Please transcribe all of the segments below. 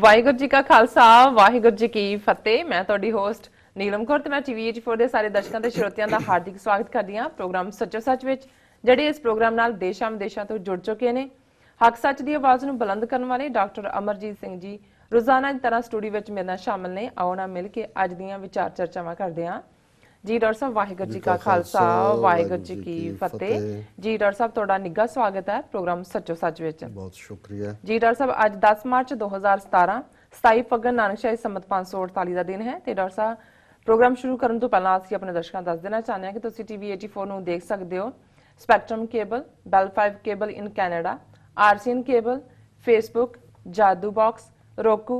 ਵਾਹਿਗੁਰੂ ਜੀ ਕਾ ਖਾਲਸਾ, ਵਾਹਿਗੁਰੂ ਜੀ ਕੀ ਫਤਿਹ। ਮੈਂ ਤੁਹਾਡੀ ਹੋਸਟ ਨੀਲਮ ਕੌਰ ਤੇ ਮੈਂ ਟੀਵੀ 84 ਦੇ ਸਾਰੇ ਦਰਸ਼ਕਾਂ ਤੇ ਸਰੋਤਿਆਂ ਦਾ ਹਾਰਦਿਕ ਸਵਾਗਤ ਕਰਦੀ ਹਾਂ ਪ੍ਰੋਗਰਾਮ ਸੱਚੋ ਸੱਚ ਵਿੱਚ, ਜਿਹੜੇ ਇਸ ਪ੍ਰੋਗਰਾਮ ਨਾਲ ਦੇਸ਼ਾਂ ਵਿਦੇਸ਼ਾਂ ਤੋਂ ਜੁੜ ਚੁੱਕੇ ਨੇ। ਹੱਕ ਸੱਚ ਦੀ ਆਵਾਜ਼ ਨੂੰ ਬੁਲੰਦ ਕਰਨ ਵਾਲੇ ਡਾਕਟਰ ਅਮਰਜੀਤ ਸਿੰਘ ਜੀ ਰੋਜ਼ਾਨਾ ਦੀ ਤਰ੍ਹਾਂ ਸਟੂਡੀਓ ਵਿੱਚ ਮੇਰੇ ਨਾਲ ਸ਼ਾਮਲ ਨੇ। ਆਓ ਨਾ ਮਿਲ ਕੇ ਅੱਜ ਦੀਆਂ ਵਿਚਾਰ ਚਰਚਾਵਾਂ ਕਰਦੇ ਹਾਂ। ਜੀ ਡਾਕਟਰ ਸਾਹਿਬ ਵਾਹਿਗੁਰੂ ਜੀ ਕਾ ਖਾਲਸਾ ਵਾਹਿਗੁਰੂ ਜੀ ਕੀ ਫਤਿਹ। ਜੀ ਡਾਕਟਰ ਸਾਹਿਬ ਤੁਹਾਡਾ ਨਿੱਘਾ ਸਵਾਗਤ ਹੈ ਪ੍ਰੋਗਰਾਮ ਸੱਚੋ ਸੱਚ ਵਿੱਚ। ਬਹੁਤ ਸ਼ੁਕਰੀਆ। ਜੀ ਡਾਕਟਰ ਸਾਹਿਬ ਅੱਜ 10 ਮਾਰਚ 2017 27 ਫੱਗਣ ਨਾਨਕਸ਼ਾਹੀ ਸੰਮਤ 548 ਦਾ ਦਿਨ ਹੈ ਤੇ ਡਾਕਟਰ ਸਾਹਿਬ ਪ੍ਰੋਗਰਾਮ ਸ਼ੁਰੂ ਕਰਨ ਤੋਂ ਪਹਿਲਾਂ ਅਸੀਂ ਆਪਣੇ ਦਰਸ਼ਕਾਂ ਨੂੰ ਦੱਸ ਦੇਣਾ ਚਾਹੁੰਦੇ ਹਾਂ ਕਿ ਤੁਸੀਂ ਟੀਵੀ 84 ਨੂੰ ਦੇਖ ਸਕਦੇ ਹੋ। Spectrum cable Bell 5 cable in Canada RCN cable Facebook Jadoo box Roku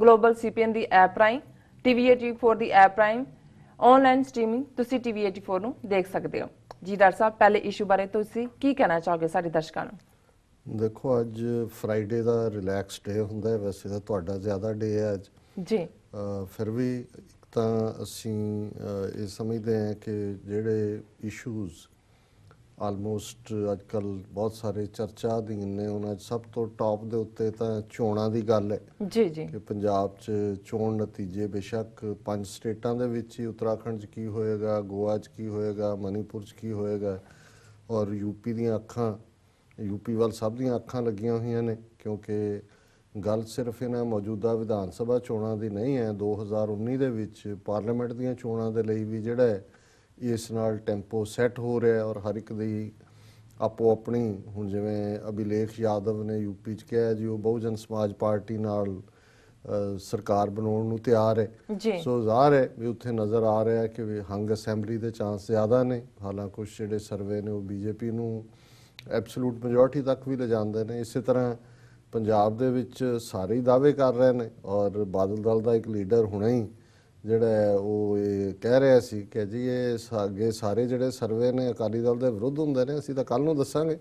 global CPN the app ਰਾਈ TVH4 ਦੀ ਐਪ ਪ੍ਰਾਈਮ ਆਨਲਾਈਨ ਸਟ੍ਰੀਮਿੰਗ ਤੁਸੀਂ TVH4 ਨੂੰ ਦੇਖ ਸਕਦੇ ਹੋ। ਜੀ ਡਾਕਟਰ ਸਾਹਿਬ ਪਹਿਲੇ ਇਸ਼ੂ ਬਾਰੇ ਤੁਸੀਂ ਕੀ ਕਹਿਣਾ ਚਾਹੋਗੇ ਸਾਡੇ ਦਰਸ਼ਕਾਂ ਨੂੰ? ਦੇਖੋ ਅੱਜ ਫਰਾਈਡੇ ਦਾ ਰਿਲੈਕਸ ਡੇ ਹੁੰਦਾ ਹੈ ਵੈਸੇ ਤਾਂ ਤੁਹਾਡਾ ਜ਼ਿਆਦਾ ਡੇ ਹੈ ਅੱਜ। ਜੀ। ਫਿਰ ਵੀ ਤਾਂ ਅਸੀਂ ਇਹ ਸਮਝਦੇ ਹਾਂ ਕਿ ਜਿਹੜੇ ਇਸ਼ੂਜ਼ ਆਲਮੋਸਟ ਅੱਜਕੱਲ ਬਹੁਤ ਸਾਰੇ ਚਰਚਾ ਅਧੀਨ ਨੇ ਉਹਨਾਂ ਸਭ ਤੋਂ ਟੌਪ ਦੇ ਉੱਤੇ ਤਾਂ ਚੋਣਾਂ ਦੀ ਗੱਲ ਹੈ। ਜੀ ਜੀ। ਕਿ ਪੰਜਾਬ 'ਚ ਚੋਣ ਨਤੀਜੇ ਬੇਸ਼ੱਕ ਪੰਜ ਸਟੇਟਾਂ ਦੇ ਵਿੱਚ ਹੀ ਉੱਤਰਾਖੰਡ 'ਚ ਕੀ ਹੋਏਗਾ ਗੋਆ 'ਚ ਕੀ ਹੋਏਗਾ ਮਨੀਪੁਰ 'ਚ ਕੀ ਹੋਏਗਾ ਔਰ ਯੂਪੀ ਦੀਆਂ ਅੱਖਾਂ ਯੂਪੀ ਵੱਲ ਸਭ ਦੀਆਂ ਅੱਖਾਂ ਲੱਗੀਆਂ ਹੋਈਆਂ ਨੇ ਕਿਉਂਕਿ ਗੱਲ ਸਿਰਫ ਇਹਨਾਂ ਮੌਜੂਦਾ ਵਿਧਾਨ ਸਭਾ ਚੋਣਾਂ ਦੀ ਨਹੀਂ ਹੈ 2019 ਦੇ ਵਿੱਚ ਪਾਰਲੀਮੈਂਟ ਦੀਆਂ ਚੋਣਾਂ ਦੇ ਲਈ ਵੀ ਜਿਹੜਾ ਹੈ ਇਸ ਨਾਲ ਟੈਂਪੋ ਸੈੱਟ ਹੋ ਰਿਹਾ ਔਰ ਹਰ ਇੱਕ ਦੀ ਆਪੋ ਆਪਣੀ ਹੁਣ ਜਿਵੇਂ ਅਭਿਲੇਖ ਯਾਦਵ ਨੇ ਯੂਪੀ ਚ ਕਿਹਾ ਜੀ ਉਹ ਬਹੁਜਨ ਸਮਾਜ ਪਾਰਟੀ ਨਾਲ ਸਰਕਾਰ ਬਣਾਉਣ ਨੂੰ ਤਿਆਰ ਹੈ। ਸੋ ਜ਼ਾਹਰ ਹੈ ਵੀ ਉੱਥੇ ਨਜ਼ਰ ਆ ਰਿਹਾ ਕਿ ਵੀ ਹੰਗ ਅਸੈਂਬਲੀ ਦੇ ਚਾਂਸ ਜ਼ਿਆਦਾ ਨੇ। ਹਾਲਾਂਕਿ ਕੁਝ ਜਿਹੜੇ ਸਰਵੇ ਨੇ ਉਹ ਬੀਜੇਪੀ ਨੂੰ ਐਬਸੋਲੂਟ ਮੈਜੋਰਟੀ ਤੱਕ ਵੀ ਲਿਜਾਂਦੇ ਨੇ। ਇਸੇ ਤਰ੍ਹਾਂ ਪੰਜਾਬ ਦੇ ਵਿੱਚ ਸਾਰੇ ਹੀ ਦਾਅਵੇ ਕਰ ਰਹੇ ਨੇ ਔਰ ਬਾਦਲ ਦਲ ਦਾ ਇੱਕ ਲੀਡਰ ਹੁਣੇ ਹੀ ਜਿਹੜਾ ਉਹ ਇਹ ਕਹਿ ਰਿਹਾ ਸੀ ਕਿ ਜੀ ਇਹ ਸਾ- ਅੱਗੇ ਸਾਰੇ ਜਿਹੜੇ ਸਰਵੇ ਨੇ ਅਕਾਲੀ ਦਲ ਦੇ ਵਿਰੁੱਧ ਹੁੰਦੇ ਨੇ ਅਸੀਂ ਤਾਂ ਕੱਲ ਨੂੰ ਦੱਸਾਂਗੇ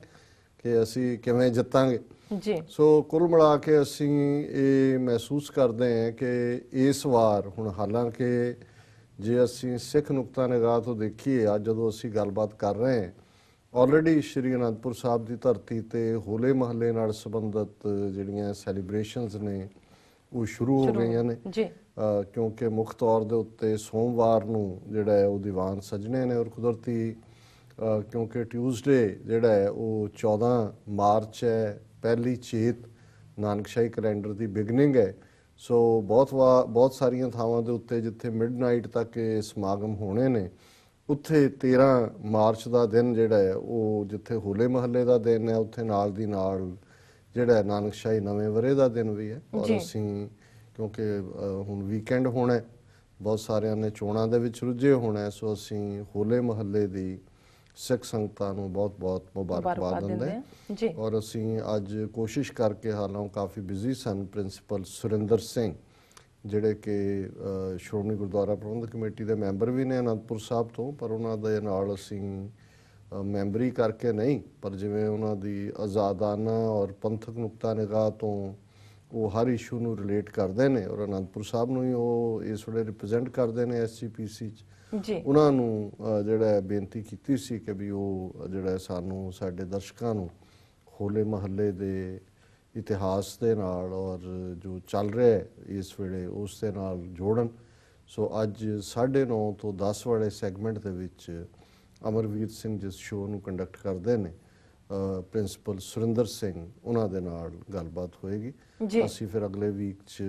ਕਿ ਅਸੀਂ ਕਿਵੇਂ ਜਿੱਤਾਂਗੇ। ਜੀ। ਸੋ ਕੁੱਲ ਮਿਲਾ ਕੇ ਅਸੀਂ ਇਹ ਮਹਿਸੂਸ ਕਰਦੇ ਹਾਂ ਕਿ ਇਸ ਵਾਰ ਹੁਣ ਹਾਲਾਂਕਿ ਜੇ ਅਸੀਂ ਸਿੱਖ ਨੁਕਤਾ ਨਿਗਾਹ ਤੋਂ ਦੇਖੀਏ ਅੱਜ ਜਦੋਂ ਅਸੀਂ ਗੱਲਬਾਤ ਕਰ ਰਹੇ ਹਾਂ ਆਲਰੇਡੀ ਸ਼੍ਰੀ ਅਨੰਦਪੁਰ ਸਾਹਿਬ ਦੀ ਧਰਤੀ ਤੇ ਹੋਲੇ ਮਹੱਲੇ ਨਾਲ ਸੰਬੰਧਿਤ ਜਿਹੜੀਆਂ ਸੈਲੀਬ੍ਰੇਸ਼ਨਸ ਨੇ ਉਹ ਸ਼ੁਰੂ ਹੋ ਗਈਆਂ ਨੇ। ਜੀ। ਕਿਉਂਕਿ ਮੁੱਖ ਤੌਰ ਦੇ ਉੱਤੇ ਸੋਮਵਾਰ ਨੂੰ ਜਿਹੜਾ ਹੈ ਉਹ ਦੀਵਾਨ ਸਜਣੇ ਨੇ ਔਰ ਕੁਦਰਤੀ ਕਿਉਂਕਿ ਟਿਊਜ਼ਡੇ ਜਿਹੜਾ ਹੈ ਉਹ 14 ਮਾਰਚ ਹੈ ਪਹਿਲੀ ਚੇਤ ਨਾਨਕਸ਼ਾਹੀ ਕੈਲੰਡਰ ਦੀ ਬਿਗਨਿੰਗ ਹੈ ਸੋ ਬਹੁਤ ਬਹੁਤ ਸਾਰੀਆਂ ਥਾਵਾਂ ਦੇ ਉੱਤੇ ਜਿੱਥੇ ਮਿਡਨਾਈਟ ਤੱਕ ਇਹ ਸਮਾਗਮ ਹੋਣੇ ਨੇ ਉੱਥੇ 13 ਮਾਰਚ ਦਾ ਦਿਨ ਜਿਹੜਾ ਹੈ ਉਹ ਜਿੱਥੇ ਹੋਲੇ ਮਹੱਲੇ ਦਾ ਦਿਨ ਹੈ ਉੱਥੇ ਨਾਲ ਦੀ ਨਾਲ ਜਿਹੜਾ ਨਾਨਕਸ਼ਾਹੀ ਨਵੇਂ ਵਰੇ ਦਾ ਦਿਨ ਵੀ ਹੈ ਔਰ। ਅਸੀਂ ਕਿਉਂਕਿ ਹੁਣ ਵੀਕਐਂਡ ਹੋਣਾ ਹੈ, ਬਹੁਤ ਸਾਰਿਆਂ ਨੇ ਚੋਣਾਂ ਦੇ ਵਿੱਚ ਰੁੱਝੇ ਹੋਣਾ ਸੋ ਅਸੀਂ ਹੋਲੇ ਮਹੱਲੇ ਦੀ ਸਿੱਖ ਸੰਗਤਾਂ ਨੂੰ ਬਹੁਤ-ਬਹੁਤ ਮੁਬਾਰਕਬਾਦ ਮੁਬਾਰਕਬਾਦ ਦਿੰਦੇ ਹਾਂ। ਜੀ। ਔਰ ਅਸੀਂ ਅੱਜ ਕੋਸ਼ਿਸ਼ ਕਰਕੇ ਹਾਲਾਂ ਕਾਫੀ ਬਿਜ਼ੀ ਸਨ ਪ੍ਰਿੰਸੀਪਲ ਸੁਰਿੰਦਰ ਸਿੰਘ ਜਿਹੜੇ ਕਿ ਸ਼੍ਰੋਮਣੀ ਗੁਰਦੁਆਰਾ ਪ੍ਰਬੰਧਕ ਕਮੇਟੀ ਦੇ ਮੈਂਬਰ ਵੀ ਨੇ ਅਨੰਦਪੁਰ ਸਾਹਿਬ ਤੋਂ ਪਰ ਉਹਨਾਂ ਦੇ ਨਾਲ ਅਸੀਂ ਮੈਂਬਰੀ ਕਰਕੇ ਨਹੀਂ ਪਰ ਜਿਵੇਂ ਉਹਨਾਂ ਦੀ ਆਜ਼ਾਦਾਨਾ ਔਰ ਪੰਥਕ ਨੁਕਤਾ ਨਿਗਾਹ ਤੋਂ ਉਹ ਹਰ ਇਸ਼ੂ ਨੂੰ ਰਿਲੇਟ ਕਰਦੇ ਨੇ ਔਰ ਅਨੰਦਪੁਰ ਸਾਹਿਬ ਨੂੰ ਹੀ ਉਹ ਇਸ ਵੇਲੇ ਰਿਪਰੈਜ਼ੈਂਟ ਕਰਦੇ ਨੇ ਐਸਜੀਪੀਸੀ ਚ। ਜੀ। ਉਹਨਾਂ ਨੂੰ ਜਿਹੜਾ ਬੇਨਤੀ ਕੀਤੀ ਸੀ ਕਿ ਵੀ ਉਹ ਜਿਹੜਾ ਸਾਨੂੰ ਸਾਡੇ ਦਰਸ਼ਕਾਂ ਨੂੰ ਹੋਲੇ ਮਹੱਲੇ ਦੇ ਇਤਿਹਾਸ ਦੇ ਨਾਲ ਔਰ ਜੋ ਚੱਲ ਰਿਹਾ ਹੈ ਇਸ ਵੇਲੇ ਉਸ ਦੇ ਨਾਲ ਜੋੜਨ। ਸੋ ਅੱਜ 9:30 ਤੋਂ 10 ਵਾਲੇ ਸੈਗਮੈਂਟ ਦੇ ਵਿੱਚ ਅਮਰਵੀਰ ਸਿੰਘ ਜਿਸ ਸ਼ੋਅ ਨੂੰ ਕੰਡਕਟ ਕਰਦੇ ਨੇ ਪ੍ਰਿੰਸੀਪਲ ਸੁਰਿੰਦਰ ਸਿੰਘ ਉਹਨਾਂ ਦੇ ਨਾਲ ਗੱਲਬਾਤ ਹੋਏਗੀ। ਅਸੀਂ ਫਿਰ ਅਗਲੇ ਵੀਕ ਚ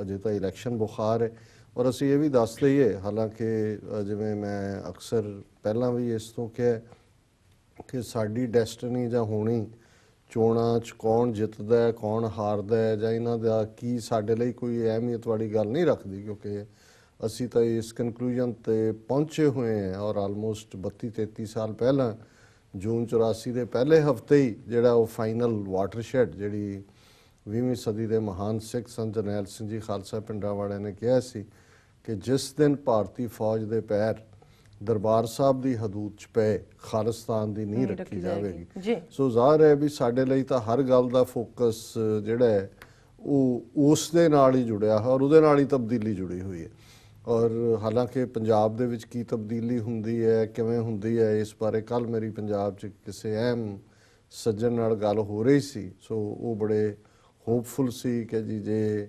ਅਜੇ ਤਾਂ ਇਲੈਕਸ਼ਨ ਬੁਖਾਰ ਹੈ ਔਰ ਅਸੀਂ ਇਹ ਵੀ ਦੱਸ ਦਈਏ ਹਾਲਾਂਕਿ ਜਿਵੇਂ ਮੈਂ ਅਕਸਰ ਪਹਿਲਾਂ ਵੀ ਇਸ ਤੋਂ ਕਿਹਾ ਕਿ ਸਾਡੀ ਡੈਸਟੀਨੀ ਜਾਂ ਹੋਣੀ ਚੋਣਾਂ ਚ ਕੌਣ ਜਿੱਤਦਾ ਹੈ ਕੌਣ ਹਾਰਦਾ ਹੈ ਜਾਂ ਇਹਨਾਂ ਦਾ ਕੀ ਸਾਡੇ ਲਈ ਕੋਈ ਅਹਿਮੀਅਤ ਵਾਲੀ ਗੱਲ ਨਹੀਂ ਰੱਖਦੀ ਕਿਉਂਕਿ ਅਸੀਂ ਤਾਂ ਇਸ ਕਨਕਲੂਜਨ ਤੇ ਪਹੁੰਚੇ ਹੋਏ ਹਾਂ ਔਰ ਆਲਮੋਸਟ 32 33 ਸਾਲ ਪਹਿਲਾਂ ਜੂਨ 84 ਦੇ ਪਹਿਲੇ ਹਫ਼ਤੇ ਹੀ ਜਿਹੜਾ ਉਹ ਫਾਈਨਲ ਵਾਟਰਸ਼ੈਡ ਜਿਹੜੀ 20ਵੀਂ ਸਦੀ ਦੇ ਮਹਾਨ ਸਿੱਖ ਸੰਤ ਜਰਨੈਲ ਸਿੰਘ ਜੀ ਖਾਲਸਾ ਪਿੰਡਾਂ ਵਾਲਿਆਂ ਨੇ ਕਿਹਾ ਸੀ ਕਿ ਜਿਸ ਦਿਨ ਭਾਰਤੀ ਫੌਜ ਦੇ ਪੈਰ ਦਰਬਾਰ ਸਾਹਿਬ ਦੀ ਹਦੂਦ 'ਚ ਪਏ ਖਾਲਿਸਤਾਨ ਦੀ ਨੀਂਹ ਰੱਖੀ ਜਾਵੇਗੀ। ਸੋ ਜ਼ਾਹਰ ਹੈ ਵੀ ਸਾਡੇ ਲਈ ਤਾਂ ਹਰ ਗੱਲ ਦਾ ਫੋਕਸ ਜਿਹੜਾ ਹੈ ਉਹ ਉਸ ਦੇ ਨਾਲ ਹੀ ਜੁੜਿਆ ਹੈ ਔਰ ਉਹਦੇ ਨਾਲ ਹੀ ਤਬਦੀਲੀ ਜੁੜੀ ਹੋਈ ਹੈ। ਔਰ ਹਾਲਾਂਕਿ ਪੰਜਾਬ ਦੇ ਵਿੱਚ ਕੀ ਤਬਦੀਲੀ ਹੁੰਦੀ ਹੈ ਕਿਵੇਂ ਹੁੰਦੀ ਹੈ ਇਸ ਬਾਰੇ ਕੱਲ ਮੇਰੀ ਪੰਜਾਬ 'ਚ ਕਿਸੇ ਅਹਿਮ ਸੱਜਣ ਨਾਲ ਗੱਲ ਹੋ ਰਹੀ ਸੀ। ਸੋ ਉਹ ਬੜੇ ਹੋਪਫੁਲ ਸੀ ਕਿ ਜੀ ਜੇ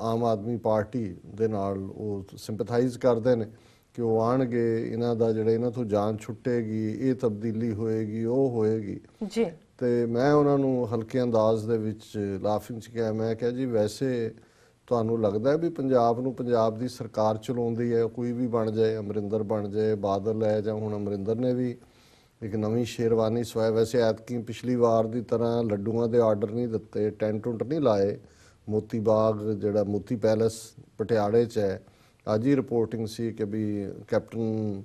ਆਮ ਆਦਮੀ ਪਾਰਟੀ ਦੇ ਨਾਲ ਉਹ ਸਿੰਪਥਾਈਜ਼ ਕਰਦੇ ਨੇ ਕਿ ਉਹ ਆਣਗੇ ਇਹਨਾਂ ਦਾ ਜਿਹੜਾ ਇਹਨਾਂ ਤੋਂ ਜਾਨ ਛੁੱਟੇਗੀ ਇਹ ਤਬਦੀਲੀ ਹੋਏਗੀ ਉਹ ਹੋਏਗੀ। ਜੀ। ਤੇ ਮੈਂ ਉਹਨਾਂ ਨੂੰ ਹਲਕੇ ਅੰਦਾਜ਼ ਦੇ ਵਿੱਚ ਲਾਫਿੰਗ ਚ ਕਿਹਾ ਮੈਂ ਕਿਹਾ ਜੀ ਵੈਸੇ ਤੁਹਾਨੂੰ ਲੱਗਦਾ ਵੀ ਪੰਜਾਬ ਨੂੰ ਪੰਜਾਬ ਦੀ ਸਰਕਾਰ ਚਲਾਉਂਦੀ ਹੈ, ਕੋਈ ਵੀ ਬਣ ਜਾਏ, ਅਮਰਿੰਦਰ ਬਣ ਜਾਏ, ਬਾਦਲ ਹੈ ਜਾਂ ਹੁਣ ਅਮਰਿੰਦਰ ਨੇ ਵੀ ਇੱਕ ਨਵੀਂ ਸ਼ੇਰਵਾਨੀ ਸਵਾਇਆ ਵੈਸੇ ਐਤਕੀ ਪਿਛਲੀ ਵਾਰ ਦੀ ਤਰ੍ਹਾਂ ਲੱਡੂਆਂ ਦੇ ਆਰਡਰ ਨਹੀਂ ਦਿੱਤੇ, ਟੈਂਟ ਟੁੰਟ ਨਹੀਂ ਲਾਏ, ਮੋਤੀ ਬਾਗ ਜਿਹੜਾ ਮੋਤੀ ਪੈਲੇਸ ਪਟਿਆਲੇ 'ਚ ਹੈ, ਅੱਜ ਹੀ ਰਿਪੋਰਟਿੰਗ ਸੀ ਕਿ ਵੀ ਕੈਪਟਨ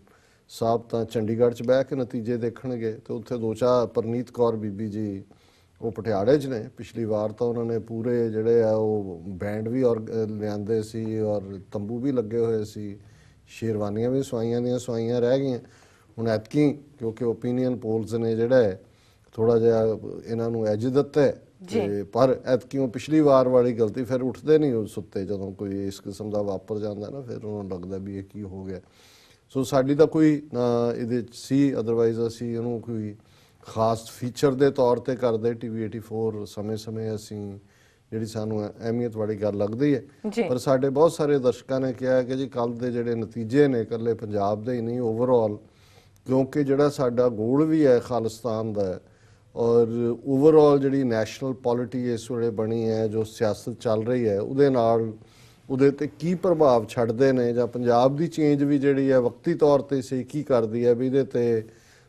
ਸਾਹਿਬ ਤਾਂ ਚੰਡੀਗੜ੍ਹ 'ਚ ਬਹਿ ਕੇ ਨਤੀਜੇ ਦੇਖਣਗੇ ਤੇ ਉੱਥੇ ਦੋ ਚਾਰ ਪਰਨੀਤ ਕੌਰ ਬੀਬੀ ਜੀ ਉਹ ਪਟਿਆਲੇ 'ਚ ਨੇ। ਪਿਛਲੀ ਵਾਰ ਤਾਂ ਉਹਨਾਂ ਨੇ ਪੂਰੇ ਜਿਹੜੇ ਆ ਉਹ ਬੈਂਡ ਵੀ ਔਰ ਲਿਆਂਦੇ ਸੀ ਔਰ ਤੰਬੂ ਵੀ ਲੱਗੇ ਹੋਏ ਸੀ। ਸ਼ੇਰਵਾਨੀਆਂ ਵੀ ਸਵਾਈਆਂ ਦੀਆਂ ਸਵਾਈਆਂ ਰਹਿ ਗਈਆਂ। ਹੁਣ ਐਤਕੀ ਕਿਉਂਕਿ ਓਪੀਨੀਅਨ ਪੋਲਸ ਨੇ ਜਿਹੜਾ ਥੋੜਾ ਜਿਹਾ ਇਹਨਾਂ ਨੂੰ ਐਜ ਦਿੱਤਾ ਤੇ ਪਰ ਐਤਕੀ ਪਿਛਲੀ ਵਾਰ ਵਾਲੀ ਗਲਤੀ ਫਿਰ ਉੱਠਦੇ ਨਹੀਂ ਉਹ ਸੁੱਤੇ ਜਦੋਂ ਕੋਈ ਇਸ ਕਿਸਮ ਦਾ ਵਾਪਰ ਜਾਂਦਾ ਨਾ ਫਿਰ ਉਹਨਾਂ ਨੂੰ ਲੱਗਦਾ ਵੀ ਇਹ ਕੀ ਹੋ ਗਿਆ। ਸੋ ਸਾਡੀ ਤਾਂ ਕੋਈ ਇਹਦੇ ਸੀ ਅਦਰਵਾਈਜ਼ ਅਸੀਂ ਇਹਨੂੰ ਕੋਈ ਖਾਸ ਫੀਚਰ ਦੇ ਤੌਰ ਤੇ ਕਰਦੇ ਟੀਵੀ 84 ਸਮੇਂ-ਸਮੇਂ ਅਸੀਂ ਜਿਹੜੀ ਸਾਨੂੰ ਅਹਿਮੀਅਤ ਵਾਲੀ ਗੱਲ ਲੱਗਦੀ ਹੈ। ਪਰ ਸਾਡੇ ਬਹੁਤ ਸਾਰੇ ਦਰਸ਼ਕਾਂ ਨੇ ਕਿਹਾ ਕਿ ਜੀ ਕੱਲ ਦੇ ਜਿਹੜੇ ਨਤੀਜੇ ਨੇ ਇਕੱਲੇ ਪੰਜਾਬ ਦੇ ਹੀ ਨਹੀਂ ਓਵਰਆਲ ਕਿਉਂਕਿ ਜਿਹੜਾ ਸਾਡਾ ਗੋਲ ਵੀ ਹੈ ਖਾਲਿਸਤਾਨ ਦਾ ਔਰ ਓਵਰਆਲ ਜਿਹੜੀ ਨੈਸ਼ਨਲ ਪੋਲਿਟੀ ਇਸ ਵੇਲੇ ਬਣੀ ਹੈ ਜੋ ਸਿਆਸਤ ਚੱਲ ਰਹੀ ਹੈ ਉਹਦੇ ਨਾਲ ਉਹਦੇ ਤੇ ਕੀ ਪ੍ਰਭਾਵ ਛੱਡਦੇ ਨੇ ਜਾਂ ਪੰਜਾਬ ਦੀ ਚੇਂਜ ਵੀ ਜਿਹੜੀ ਹੈ ਵਕਤੀ ਤੌਰ ਤੇ ਸਹੀ ਕੀ ਕਰਦੀ ਹੈ ਵੀ ਇਹਦੇ ਤੇ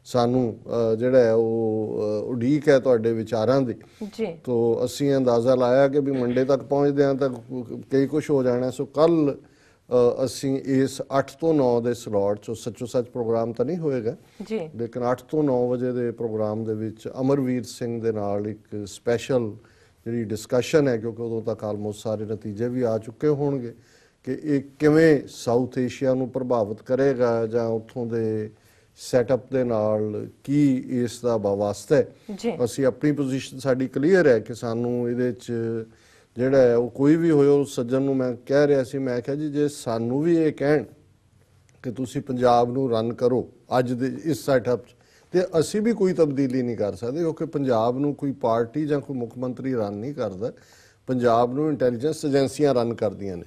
ਸਾਨੂੰ ਜਿਹੜਾ ਹੈ ਉਹ ਉਡੀਕ ਹੈ ਤੁਹਾਡੇ ਵਿਚਾਰਾਂ ਦੀ। ਜੀ। ਤੋ ਅਸੀਂ ਅੰਦਾਜ਼ਾ ਲਾਇਆ ਕਿ ਵੀ ਮੰਡੇ ਤੱਕ ਪਹੁੰਚਦੇ ਹਾਂ ਤਾਂ ਕਈ ਕੁਝ ਹੋ ਜਾਣਾ ਸੋ ਕੱਲ ਅਸੀਂ ਇਸ 8 ਤੋਂ 9 ਦੇ ਸਲੋਟ ਚ ਸੱਚੋ ਸੱਚ ਪ੍ਰੋਗਰਾਮ ਤਾਂ ਨਹੀਂ ਹੋਏਗਾ। ਜੀ। ਲੇਕਿਨ 8 ਤੋਂ 9 ਵਜੇ ਦੇ ਪ੍ਰੋਗਰਾਮ ਦੇ ਵਿੱਚ ਅਮਰਵੀਰ ਸਿੰਘ ਦੇ ਨਾਲ ਇੱਕ ਸਪੈਸ਼ਲ ਜਿਹੜੀ ਡਿਸਕਸ਼ਨ ਹੈ ਕਿਉਂਕਿ ਉਦੋਂ ਤੱਕ ਆਲਮੋਸਟ ਸਾਰੇ ਨਤੀਜੇ ਵੀ ਆ ਚੁੱਕੇ ਹੋਣਗੇ ਕਿ ਇਹ ਕਿਵੇਂ ਸਾਊਥ ਏਸ਼ੀਆ ਨੂੰ ਪ੍ਰਭਾਵਿਤ ਕਰੇਗਾ ਜਾਂ ਉੱਥੋਂ ਦੇ ਸੈਟਅਪ ਦੇ ਨਾਲ ਕੀ ਇਸ ਦਾ ਵਾਸਤਾ? ਹੈ ਅਸੀਂ ਆਪਣੀ ਪੋਜੀਸ਼ਨ ਸਾਡੀ ਕਲੀਅਰ ਹੈ ਕਿ ਸਾਨੂੰ ਇਹਦੇ ਚ ਜਿਹੜਾ ਹੈ ਉਹ ਕੋਈ ਵੀ ਉਸ ਸੱਜਣ ਨੂੰ ਮੈਂ ਕਹਿ ਰਿਹਾ ਸੀ ਮੈਂ ਕਿਹਾ ਜੀ ਜੇ ਸਾਨੂੰ ਵੀ ਇਹ ਕਹਿਣ ਕਿ ਤੁਸੀਂ ਪੰਜਾਬ ਨੂੰ ਰਨ ਕਰੋ ਅੱਜ ਦੇ ਇਸ ਸੈਟਅਪ 'ਚ ਤੇ ਅਸੀਂ ਵੀ ਕੋਈ ਤਬਦੀਲੀ ਨਹੀਂ ਕਰ ਸਕਦੇ ਕਿਉਂਕਿ ਪੰਜਾਬ ਨੂੰ ਕੋਈ ਪਾਰਟੀ ਜਾਂ ਕੋਈ ਮੁੱਖ ਮੰਤਰੀ ਰਨ ਨਹੀਂ ਕਰਦਾ। ਪੰਜਾਬ ਨੂੰ ਇੰਟੈਲੀਜੈਂਸ ਏਜੰਸੀਆਂ ਰਨ ਕਰਦੀਆਂ ਨੇ।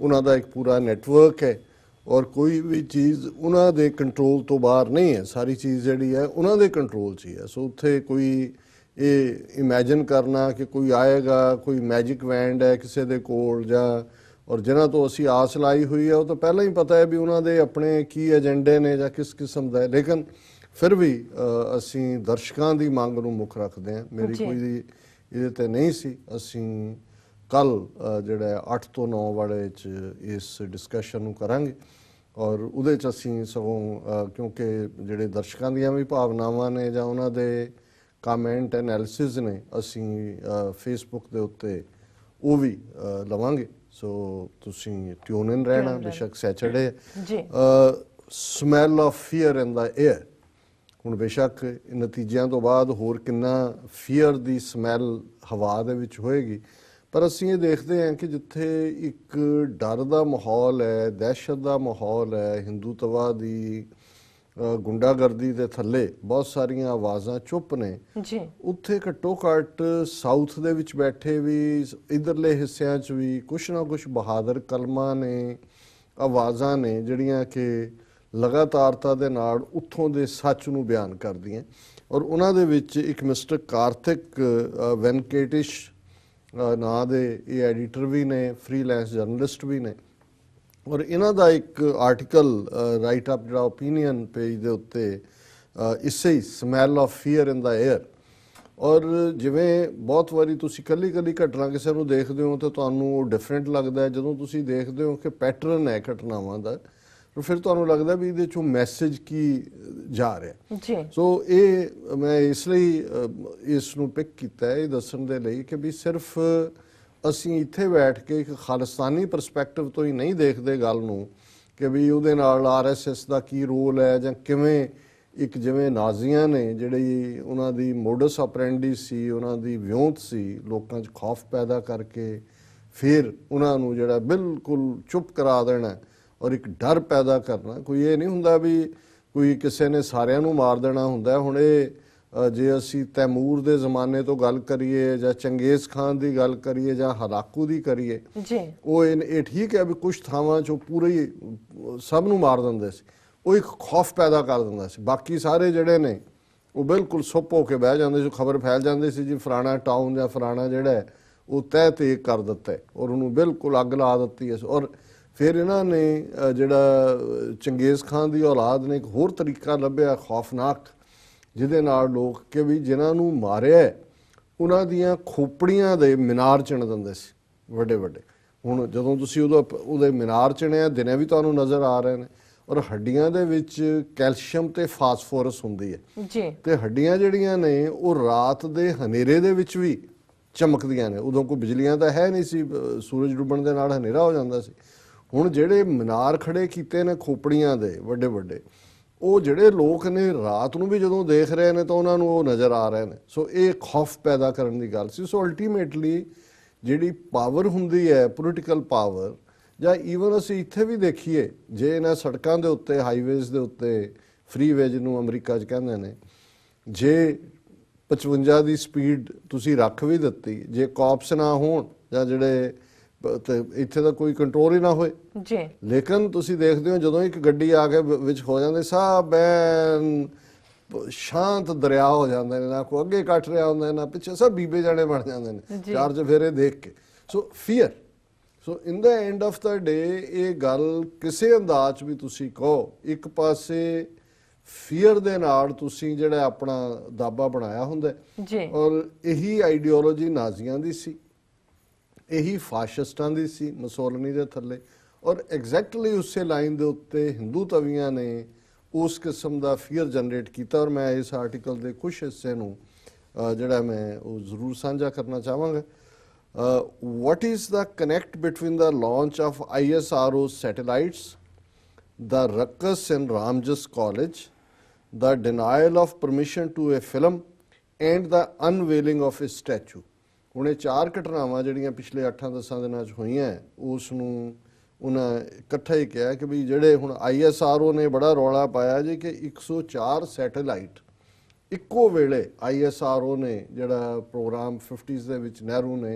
ਉਹਨਾਂ ਦਾ ਇੱਕ ਪੂਰਾ ਨੈਟਵਰਕ ਹੈ। ਔਰ ਕੋਈ ਵੀ ਚੀਜ਼ ਉਹਨਾਂ ਦੇ ਕੰਟਰੋਲ ਤੋਂ ਬਾਹਰ ਨਹੀਂ ਹੈ। ਸਾਰੀ ਚੀਜ਼ ਜਿਹੜੀ ਹੈ ਉਹਨਾਂ ਦੇ ਕੰਟਰੋਲ 'ਚ ਹੀ ਹੈ। ਸੋ ਉੱਥੇ ਕੋਈ ਇਹ ਇਮੇਜਿਨ ਕਰਨਾ ਕਿ ਕੋਈ ਆਏਗਾ ਕੋਈ ਮੈਜਿਕ ਵੈਂਡ ਹੈ ਕਿਸੇ ਦੇ ਕੋਲ ਜਾਂ ਔਰ ਜਿਨ੍ਹਾਂ ਤੋਂ ਅਸੀਂ ਆਸ ਲਾਈ ਹੋਈ ਹੈ ਉਹ ਤਾਂ ਪਹਿਲਾਂ ਹੀ ਪਤਾ ਹੈ ਵੀ ਉਹਨਾਂ ਦੇ ਆਪਣੇ ਕੀ ਏਜੰਡੇ ਨੇ ਜਾਂ ਕਿਸ ਕਿਸਮ ਦਾ ਹੈ। ਲੇਕਿਨ ਫਿਰ ਵੀ ਅਸੀਂ ਦਰਸ਼ਕਾਂ ਦੀ ਮੰਗ ਨੂੰ ਮੁੱਖ ਰੱਖਦੇ ਹਾਂ। ਮੇਰੀ। ਕੋਈ ਇਹਦੇ ਤੇ ਨਹੀਂ ਸੀ। ਅਸੀਂ ਕੱਲ ਜਿਹੜਾ ਹੈ 8 ਤੋਂ 9 ਵਾਲੇ ਚ ਇਸ ਡਿਸਕਸ਼ਨ ਨੂੰ ਕਰਾਂਗੇ। ਔਰ ਉਹਦੇ ਚ ਅਸੀਂ ਸਗੋਂ ਕਿਉਂਕਿ ਜਿਹੜੇ ਦਰਸ਼ਕਾਂ ਦੀਆਂ ਵੀ ਭਾਵਨਾਵਾਂ ਨੇ ਜਾਂ ਉਹਨਾਂ ਦੇ ਕਮੈਂਟ ਐਨਾਲਿਸਿਸ ਨੇ ਅਸੀਂ ਫੇਸਬੁੱਕ ਦੇ ਉੱਤੇ ਉਹ ਵੀ ਲਵਾਂਗੇ। ਸੋ ਤੁਸੀਂ ਟਿਊਨ ਇਨ ਰਹਿਣਾ ਬੇਸ਼ੱਕ ਸੈਚਰਡੇ ਜੀ। Smell of fear in the air ਹੁਣ ਬੇਸ਼ੱਕ ਨਤੀਜਿਆਂ ਤੋਂ ਬਾਅਦ ਹੋਰ ਕਿੰਨਾ ਫੀਅਰ ਦੀ ਸਮੈਲ ਹਵਾ ਦੇ ਵਿੱਚ ਹੋਏਗੀ ਪਰ ਅਸੀਂ ਇਹ ਦੇਖਦੇ ਹਾਂ ਕਿ ਜਿੱਥੇ ਇੱਕ ਡਰ ਦਾ ਮਾਹੌਲ ਹੈ ਦਹਿਸ਼ਤ ਦਾ ਮਾਹੌਲ ਹੈ ਹਿੰਦੂਤਵਾ ਦੀ ਗੁੰਡਾਗਰਦੀ ਦੇ ਥੱਲੇ ਬਹੁਤ ਸਾਰੀਆਂ ਆਵਾਜ਼ਾਂ ਚੁੱਪ ਨੇ। ਜੀ। ਉੱਥੇ ਘੱਟੋ ਘੱਟ ਸਾਊਥ ਦੇ ਵਿੱਚ ਬੈਠੇ ਵੀ ਇਧਰਲੇ ਹਿੱਸਿਆਂ 'ਚ ਵੀ ਕੁਛ ਨਾ ਕੁਛ ਬਹਾਦਰ ਕਲਮਾਂ ਨੇ ਆਵਾਜ਼ਾਂ ਨੇ ਜਿਹੜੀਆਂ ਕਿ ਲਗਾਤਾਰਤਾ ਦੇ ਨਾਲ ਉੱਥੋਂ ਦੇ ਸੱਚ ਨੂੰ ਬਿਆਨ ਕਰਦੀਆਂ। ਔਰ ਉਹਨਾਂ ਦੇ ਵਿੱਚ ਇੱਕ ਮਿਸਟਰ ਕਾਰਥਿਕ ਅ, ਵੈਨਕੇਟਿਸ਼ ਨਾਂ ਦੇ ਇਹ ਐਡੀਟਰ ਵੀ ਨੇ ਫ੍ਰੀਲੈਂਸ ਜਰਨਲਿਸਟ ਵੀ ਨੇ। ਔਰ ਇਹਨਾਂ ਦਾ ਇੱਕ ਆਰਟੀਕਲ ਰਾਈਟ ਅਪ ਜਿਹੜਾ ਓਪੀਨੀਅਨ ਪੇਜ ਦੇ ਉੱਤੇ ਇਸੇ ਹੀ smell of fear in the air ਔਰ ਜਿਵੇਂ ਬਹੁਤ ਵਾਰੀ ਤੁਸੀਂ ਕੱਲੀ ਕੱਲੀ ਘਟਨਾ ਕਿਸੇ ਨੂੰ ਦੇਖਦੇ ਹੋ ਤਾਂ ਤੁਹਾਨੂੰ ਉਹ ਡਿਫਰੈਂਟ ਲੱਗਦਾ ਜਦੋਂ ਤੁਸੀਂ ਦੇਖਦੇ ਹੋ ਕਿ ਪੈਟਰਨ ਹੈ ਘਟਨਾਵਾਂ ਦਾ ਫਿਰ ਤੁਹਾਨੂੰ ਲੱਗਦਾ ਵੀ ਇਹਦੇ ਚੋਂ ਮੈਸੇਜ ਕੀ ਜਾ ਰਿਹਾ? ਜੀ। ਸੋ ਇਹ ਮੈਂ ਇਸ ਲਈ ਇਸ ਨੂੰ ਪਿਕ ਕੀਤਾ ਹੈ ਇਹ ਦੱਸਣ ਦੇ ਲਈ ਕਿ ਵੀ ਸਿਰਫ ਅਸੀਂ ਇੱਥੇ ਬੈਠ ਕੇ ਇੱਕ ਖਾਲਿਸਤਾਨੀ ਪਰਸਪੈਕਟਿਵ ਤੋਂ ਹੀ ਨਹੀਂ ਦੇਖਦੇ ਗੱਲ ਨੂੰ ਕਿ ਵੀ ਉਹਦੇ ਨਾਲ ਆਰਐਸਐਸ ਦਾ ਕੀ ਰੋਲ ਹੈ ਜਾਂ ਕਿਵੇਂ ਇੱਕ ਜਿਵੇਂ ਨਾਜ਼ੀਆਂ ਨੇ ਜਿਹੜੀ ਉਹਨਾਂ ਦੀ ਮੋਡਸ ਆਪਰੈਂਡੀ ਸੀ ਉਹਨਾਂ ਦੀ ਵਿਉਂਤ ਸੀ ਲੋਕਾਂ 'ਚ ਖੌਫ ਪੈਦਾ ਕਰਕੇ ਫਿਰ ਉਹਨਾਂ ਨੂੰ ਜਿਹੜਾ ਬਿਲਕੁਲ ਚੁੱਪ ਕਰਾ ਦੇਣਾ ਔਰ ਇੱਕ ਡਰ ਪੈਦਾ ਕਰਨਾ ਕੋਈ ਇਹ ਨਹੀਂ ਹੁੰਦਾ ਵੀ ਕੋਈ ਕਿਸੇ ਨੇ ਸਾਰਿਆਂ ਨੂੰ ਮਾਰ ਦੇਣਾ ਹੁੰਦਾ। ਹੁਣ ਇਹ ਜੇ ਅਸੀਂ ਤੈਮੂਰ ਦੇ ਜ਼ਮਾਨੇ ਤੋਂ ਗੱਲ ਕਰੀਏ ਜਾਂ ਚੰਗੇਜ਼ ਖਾਨ ਦੀ ਗੱਲ ਕਰੀਏ ਜਾਂ ਹਲਾਕੂ ਦੀ ਕਰੀਏ ਜੀ। ਉਹ ਇਹ ਠੀਕ ਹੈ ਵੀ ਕੁਝ ਥਾਵਾਂ 'ਚੋਂ ਪੂਰੇ ਸਭ ਨੂੰ ਮਾਰ ਦਿੰਦੇ ਸੀ। ਉਹ ਇੱਕ ਖੌਫ ਪੈਦਾ ਕਰ ਦਿੰਦਾ ਸੀ। ਬਾਕੀ ਸਾਰੇ ਜਿਹੜੇ ਨੇ ਉਹ ਬਿਲਕੁਲ ਸੁੱਪ ਹੋ ਕੇ ਬਹਿ ਜਾਂਦੇ ਸੀ ਖਬਰ ਫੈਲ ਜਾਂਦੀ ਸੀ ਜੀ ਫਲਾਣਾ ਟਾਊਨ ਜਾਂ ਫਲਾਣਾ ਜਿਹੜਾ ਉਹ ਤਹਿ ਤੇ ਕਰ ਦਿੱਤਾ ਔਰ ਉਹਨੂੰ ਬਿਲਕੁਲ ਅੱਗ ਲਾ ਦਿੱਤੀ ਹੈ। ਔਰ ਫਿਰ ਇਹਨਾਂ ਨੇ ਜਿਹੜਾ ਚੰਗੇਜ਼ ਖਾਨ ਦੀ ਔਲਾਦ ਨੇ ਇੱਕ ਹੋਰ ਤਰੀਕਾ ਲੱਭਿਆ ਖੌਫਨਾਕ ਜਿਹਦੇ ਨਾਲ ਲੋਕ ਕਿ ਵੀ ਜਿਨ੍ਹਾਂ ਨੂੰ ਮਾਰਿਆ ਉਹਨਾਂ ਦੀਆਂ ਖੋਪੜੀਆਂ ਦੇ ਮੀਨਾਰ ਚਿਣ ਦਿੰਦੇ ਸੀ ਵੱਡੇ ਵੱਡੇ। ਹੁਣ ਜਦੋਂ ਤੁਸੀਂ ਉਹਦਾ ਉਹਦੇ ਮੀਨਾਰ ਚਿਣਿਆ ਦਿਨੇ ਵੀ ਤੁਹਾਨੂੰ ਨਜ਼ਰ ਆ ਰਹੇ ਨੇ ਔਰ ਹੱਡੀਆਂ ਦੇ ਵਿੱਚ ਕੈਲਸ਼ੀਅਮ ਤੇ ਫਾਸਫੋਰਸ ਹੁੰਦੀ ਹੈ। ਜੀ। ਤੇ ਹੱਡੀਆਂ ਜਿਹੜੀਆਂ ਨੇ ਉਹ ਰਾਤ ਦੇ ਹਨੇਰੇ ਦੇ ਵਿੱਚ ਵੀ ਚਮਕਦੀਆਂ ਨੇ। ਉਦੋਂ ਕੋਈ ਬਿਜਲੀਆਂ ਤਾਂ ਹੈ ਨਹੀਂ ਸੀ ਸੂਰਜ ਡੁੱਬਣ ਦੇ ਨਾਲ ਹਨੇਰਾ ਹੋ ਜਾਂਦਾ ਸੀ। ਹੁਣ ਜਿਹੜੇ ਮਨਾਰ ਖੜੇ ਕੀਤੇ ਨੇ ਖੋਪੜੀਆਂ ਦੇ, ਵੱਡੇ ਵੱਡੇ, ਉਹ ਜਿਹੜੇ ਲੋਕ ਨੇ ਰਾਤ ਨੂੰ ਵੀ ਜਦੋਂ ਦੇਖ ਰਹੇ ਨੇ ਤਾਂ ਉਹਨਾਂ ਨੂੰ ਉਹ ਨਜ਼ਰ ਆ ਰਹੇ ਨੇ। ਸੋ ਇਹ ਖੌਫ ਪੈਦਾ ਕਰਨ ਦੀ ਗੱਲ ਸੀ। ਸੋ ਅਲਟੀਮੇਟਲੀ ਜਿਹੜੀ ਪਾਵਰ ਹੁੰਦੀ ਹੈ ਪੋਲੀਟੀਕਲ ਪਾਵਰ ਜਾਂ ਈਵਨ ਅਸੀਂ ਇੱਥੇ ਵੀ ਦੇਖੀਏ, ਜੇ ਇਹਨਾਂ ਸੜਕਾਂ ਦੇ ਉੱਤੇ ਹਾਈਵੇਜ਼ ਦੇ ਉੱਤੇ ਫ੍ਰੀਵੇਜ ਨੂੰ ਅਮਰੀਕਾ 'ਚ ਕਹਿੰਦੇ ਨੇ, ਜੇ 55 ਦੀ ਸਪੀਡ ਤੁਸੀਂ ਰੱਖ ਵੀ ਦਿੱਤੀ, ਜੇ ਕਾਪਸ ਨਾ ਹੋਣ ਜਾਂ ਜਿਹੜੇ ਤੇ ਇੱਥੇ ਤਾਂ ਕੋਈ ਕੰਟਰੋਲ ਹੀ ਨਾ ਹੋਏ। ਜੀ। ਲੇਕਿਨ ਤੁਸੀਂ ਦੇਖਦੇ ਹੋ ਜਦੋਂ ਇੱਕ ਗੱਡੀ ਆ ਕੇ ਵਿੱਚ ਹੋ ਜਾਂਦੇ ਪ- ਸ਼ਾਂਤ ਦਰਿਆ ਹੋ ਜਾਂਦੇ ਨੇ ਨਾ ਕੋਈ ਅੱਗੇ ਕੱਟ ਰਿਹਾ ਹੁੰਦਾ ਨਾ ਪਿੱਛੇ ਸਭ ਬੀਬੇ ਜਾਣੇ ਬਣ ਜਾਂਦੇ ਨੇ। ਚਾਰ ਚਫੇਰੇ ਦੇਖ ਕੇ। So fear so in the end of the day ਇਹ ਗੱਲ ਕਿਸੇ ਅੰਦਾਜ਼ 'ਚ ਵੀ ਤੁਸੀਂ ਕਹੋ ਇੱਕ ਪਾਸੇ ਫੀਅਰ ਦੇ ਨਾਲ ਤੁਸੀਂ ਜਿਹੜਾ ਆਪਣਾ ਦਾਬਾ ਬਣਾਇਆ ਹੁੰਦਾ। ਜੀ। ਔਰ ਇਹੀ ਆਈਡੀਓਲੋਜੀ ਨਾਜ਼ੀਆਂ ਦੀ ਸੀ। ਇਹੀ ਫਾਸ਼ਿਸਟਾਂ ਦੀ ਸੀ ਮਸੋਲਨੀ ਦੇ ਥੱਲੇ। ਔਰ ਐਗਜ਼ੈਕਟਲੀ ਉਸੇ ਲਾਈਨ ਦੇ ਉੱਤੇ ਹਿੰਦੂ ਤਵੀਆਂ ਨੇ ਉਸ ਕਿਸਮ ਦਾ ਫੀਅਰ ਜਨਰੇਟ ਕੀਤਾ। ਔਰ ਮੈਂ ਇਸ ਆਰਟੀਕਲ ਦੇ ਕੁਝ ਹਿੱਸੇ ਨੂੰ ਜਿਹੜਾ ਮੈਂ ਉਹ ਜ਼ਰੂਰ ਸਾਂਝਾ ਕਰਨਾ ਚਾਹਾਂਗਾ। What is the connect between the launch of ISRO satellites the ruckus in Ramjas College, the denial of permission to a film, and the unveiling of a statue. ਹੁਣ ਇਹ ਚਾਰ ਘਟਨਾਵਾਂ ਜਿਹੜੀਆਂ ਪਿਛਲੇ 8-10 ਦਿਨਾਂ 'ਚ ਹੋਈਆਂ ਉਸ ਨੂੰ ਉਹਨਾਂ ਇਕੱਠਾ ਹੀ ਕਿਹਾ ਕਿ ਵੀ ਜਿਹੜੇ ਹੁਣ ਆਈਐਸਆਰਓ ਨੇ ਬੜਾ ਰੌਲਾ ਪਾਇਆ ਜੀ ਕਿ 104 ਸੈਟੇਲਾਈਟ ਇੱਕੋ ਵੇਲੇ ਆਈਐਸਆਰਓ ਨੇ ਜਿਹੜਾ ਪ੍ਰੋਗਰਾਮ 50s ਦੇ ਵਿੱਚ ਨਹਿਰੂ ਨੇ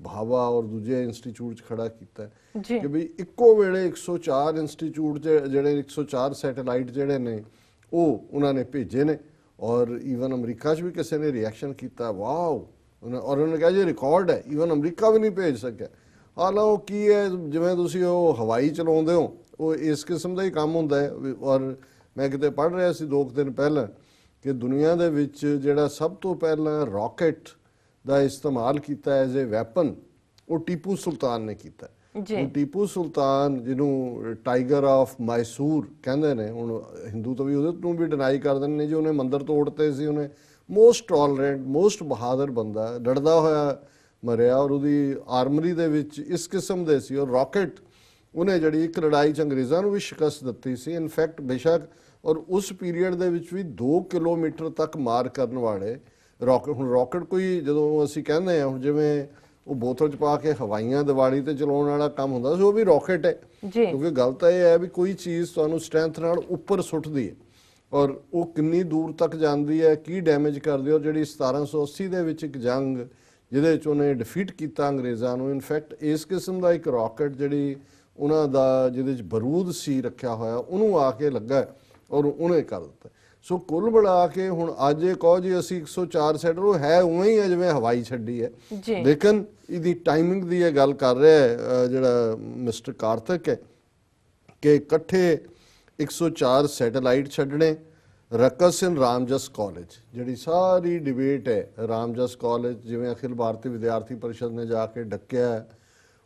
ਭਾਵਾ ਔਰ ਦੂਜੇ ਇੰਸਟੀਚਿਊਟ 'ਚ ਖੜਾ ਕੀਤਾ ਕਿ ਵੀ ਇੱਕੋ ਵੇਲੇ 104 ਇੰਸਟੀਚਿਊਟ ਜਿਹੜੇ 104 ਸੈਟੇਲਾਈਟ ਜਿਹੜੇ ਨੇ ਉਹ ਉਹਨਾਂ ਨੇ ਭੇਜੇ ਨੇ ਔਰ ਈਵਨ ਅਮਰੀਕਾ 'ਚ ਵੀ ਕਿਸੇ ਨੇ ਰਿਐਕਸ਼ਨ ਕੀਤਾ ਵਾਓ ਉਹਨਾਂ- ਔਰ ਉਹਨਾਂ ਨੇ ਕਿਹਾ ਜੀ ਰਿਕਾਰਡ ਹੈ। ਈਵਨ ਅਮਰੀਕਾ ਵੀ ਨਹੀਂ ਭੇਜ ਸਕਿਆ। ਹਾਲਾਂ ਉਹ ਕੀ ਹੈ? ਜਿਵੇਂ ਤੁਸੀਂ ਉਹ ਹਵਾਈ ਚਲਾਉਂਦੇ ਹੋ ਉਹ ਇਸ ਕਿਸਮ ਦਾ ਹੀ ਕੰਮ ਹੁੰਦਾ ਹੈ। ਔਰ ਮੈਂ ਕਿਤੇ ਪੜ੍ਹ ਰਿਹਾ ਸੀ ਦੋ ਦਿਨ ਪਹਿਲਾਂ ਕਿ ਦੁਨੀਆ ਦੇ ਵਿੱਚ ਜਿਹੜਾ ਸਭ ਤੋਂ ਪਹਿਲਾਂ ਰਾਕਟ ਦਾ ਇਸਤੇਮਾਲ ਕੀਤਾ ਐਜ਼ ਅ ਵੈਪਨ ਉਹ ਟੀਪੂ ਸੁਲਤਾਨ ਨੇ ਕੀਤਾ। ਜੀ। ਟੀਪੂ ਸੁਲਤਾਨ ਜਿਹਨੂੰ ਟਾਈਗਰ ਆਫ ਮੈਸੂਰ ਕਹਿੰਦੇ ਨੇ ਹੁਣ ਹਿੰਦੂ ਤਾਂ ਵੀ ਉਹਦੇ ਨੂੰ ਵੀ ਡਿਨਾਈ ਕਰ ਦਿੰਦੇ ਨੇ ਜੀ। ਉਹਨੇ ਮੰਦਿਰ ਤੋੜਤੇ ਸੀ ਉਹਨੇ। ਮੋਸਟ ਟੋਲਰੈਂਟ ਮੋਸਟ ਬਹਾਦਰ ਬੰਦਾ ਲੜਦਾ ਹੋਇਆ ਮਰਿਆ ਔਰ ਉਹਦੀ ਆਰਮਰੀ ਦੇ ਵਿੱਚ ਇਸ ਕਿਸਮ ਦੇ ਸੀ ਔਰ ਰਾਕਟ। ਉਹਨੇ ਜਿਹੜੀ ਇੱਕ ਲੜਾਈ ਚ ਅੰਗਰੇਜ਼ਾਂ ਨੂੰ ਵੀ ਸ਼ਿਕਸਤ ਦਿੱਤੀ ਸੀ ਇਨਫੈਕਟ ਬੇਸ਼ੱਕ ਔਰ ਉਸ ਪੀਰੀਅਡ ਦੇ ਵਿੱਚ ਵੀ 2 ਕਿਲੋਮੀਟਰ ਤੱਕ ਮਾਰ ਕਰਨ ਵਾਲੇ ਰਾਕਟ ਹੁਣ ਰਾਕਟ ਕੋਈ ਜਦੋਂ ਅਸੀਂ ਕਹਿੰਦੇ ਆ ਹੁਣ ਜਿਵੇਂ ਉਹ ਬੋਤਲ ਚ ਪਾ ਕੇ ਹਵਾਈਆਂ ਦੀਵਾਲੀ ਤੇ ਚਲਾਉਣ ਵਾਲਾ ਕੰਮ ਹੁੰਦਾ ਸੀ ਉਹ ਵੀ ਰਾਕਟ ਹੈ। ਕਿਉਂਕਿ ਗੱਲ ਤਾਂ ਇਹ ਹੈ ਵੀ ਕੋਈ ਚੀਜ਼ ਤੁਹਾਨੂੰ ਸਟਰੈਂਥ ਨਾਲ ਉੱਪਰ ਸੁੱਟਦੀ ਹੈ। ਔਰ ਉਹ ਕਿੰਨੀ ਦੂਰ ਤੱਕ ਜਾਂਦੀ ਹੈ ਕੀ ਡੈਮੇਜ ਕਰਦੀ ਹੈ ਔਰ ਜਿਹੜੀ 1780 ਦੇ ਵਿੱਚ ਇੱਕ ਜੰਗ ਜਿਹਦੇ ਵਿੱਚ ਉਹਨੇ ਡਿਫੀਟ ਕੀਤਾ ਅੰਗਰੇਜ਼ਾਂ ਨੂੰ ਇਨਫੈਕਟ ਇਸ ਕਿਸਮ ਦਾ ਇੱਕ ਰਾਕਟ ਜਿਹੜੀ ਉਹਨਾਂ ਦਾ ਜਿਹਦੇ ਵਿੱਚ ਬਰੂਦ ਸੀ ਰੱਖਿਆ ਹੋਇਆ ਉਹਨੂੰ ਆ ਕੇ ਲੱਗਾ ਔਰ ਉਹਨੇ ਕਰ ਦਿੱਤਾ। ਸੋ ਕੁੱਲ ਮਿਲਾ ਕੇ ਹੁਣ ਅੱਜ ਇਹ ਕਹੋ ਜੀ ਅਸੀਂ 104 ਸੈਟਰ ਉਹ ਹੈ ਉਵੇਂ ਹੀ ਹੈ ਜਿਵੇਂ ਹਵਾਈ ਛੱਡੀ ਹੈ। ਲੇਕਿਨ ਇਹਦੀ ਟਾਈਮਿੰਗ ਦੀ ਇਹ ਗੱਲ ਕਰ ਰਿਹਾ ਹੈ ਜਿਹੜਾ ਮਿਸਟਰ ਕਾਰਤਕ ਹੈ ਕਿ ਇਕੱਠੇ 104 ਸੈਟੇਲਾਈਟ ਛੱਡਣੇ ਰਕਸ ਇਨ ਰਾਮਜਸ ਕਾਲਜ। ਜਿਹੜੀ ਸਾਰੀ ਡਿਬੇਟ ਹੈ ਰਾਮਜਸ ਕਾਲਜ, ਜਿਵੇਂ ਅਖਿਲ ਭਾਰਤੀ ਵਿਦਿਆਰਥੀ ਪਰਿਸ਼ਦ ਨੇ ਜਾ ਕੇ ਡੱਕਿਆ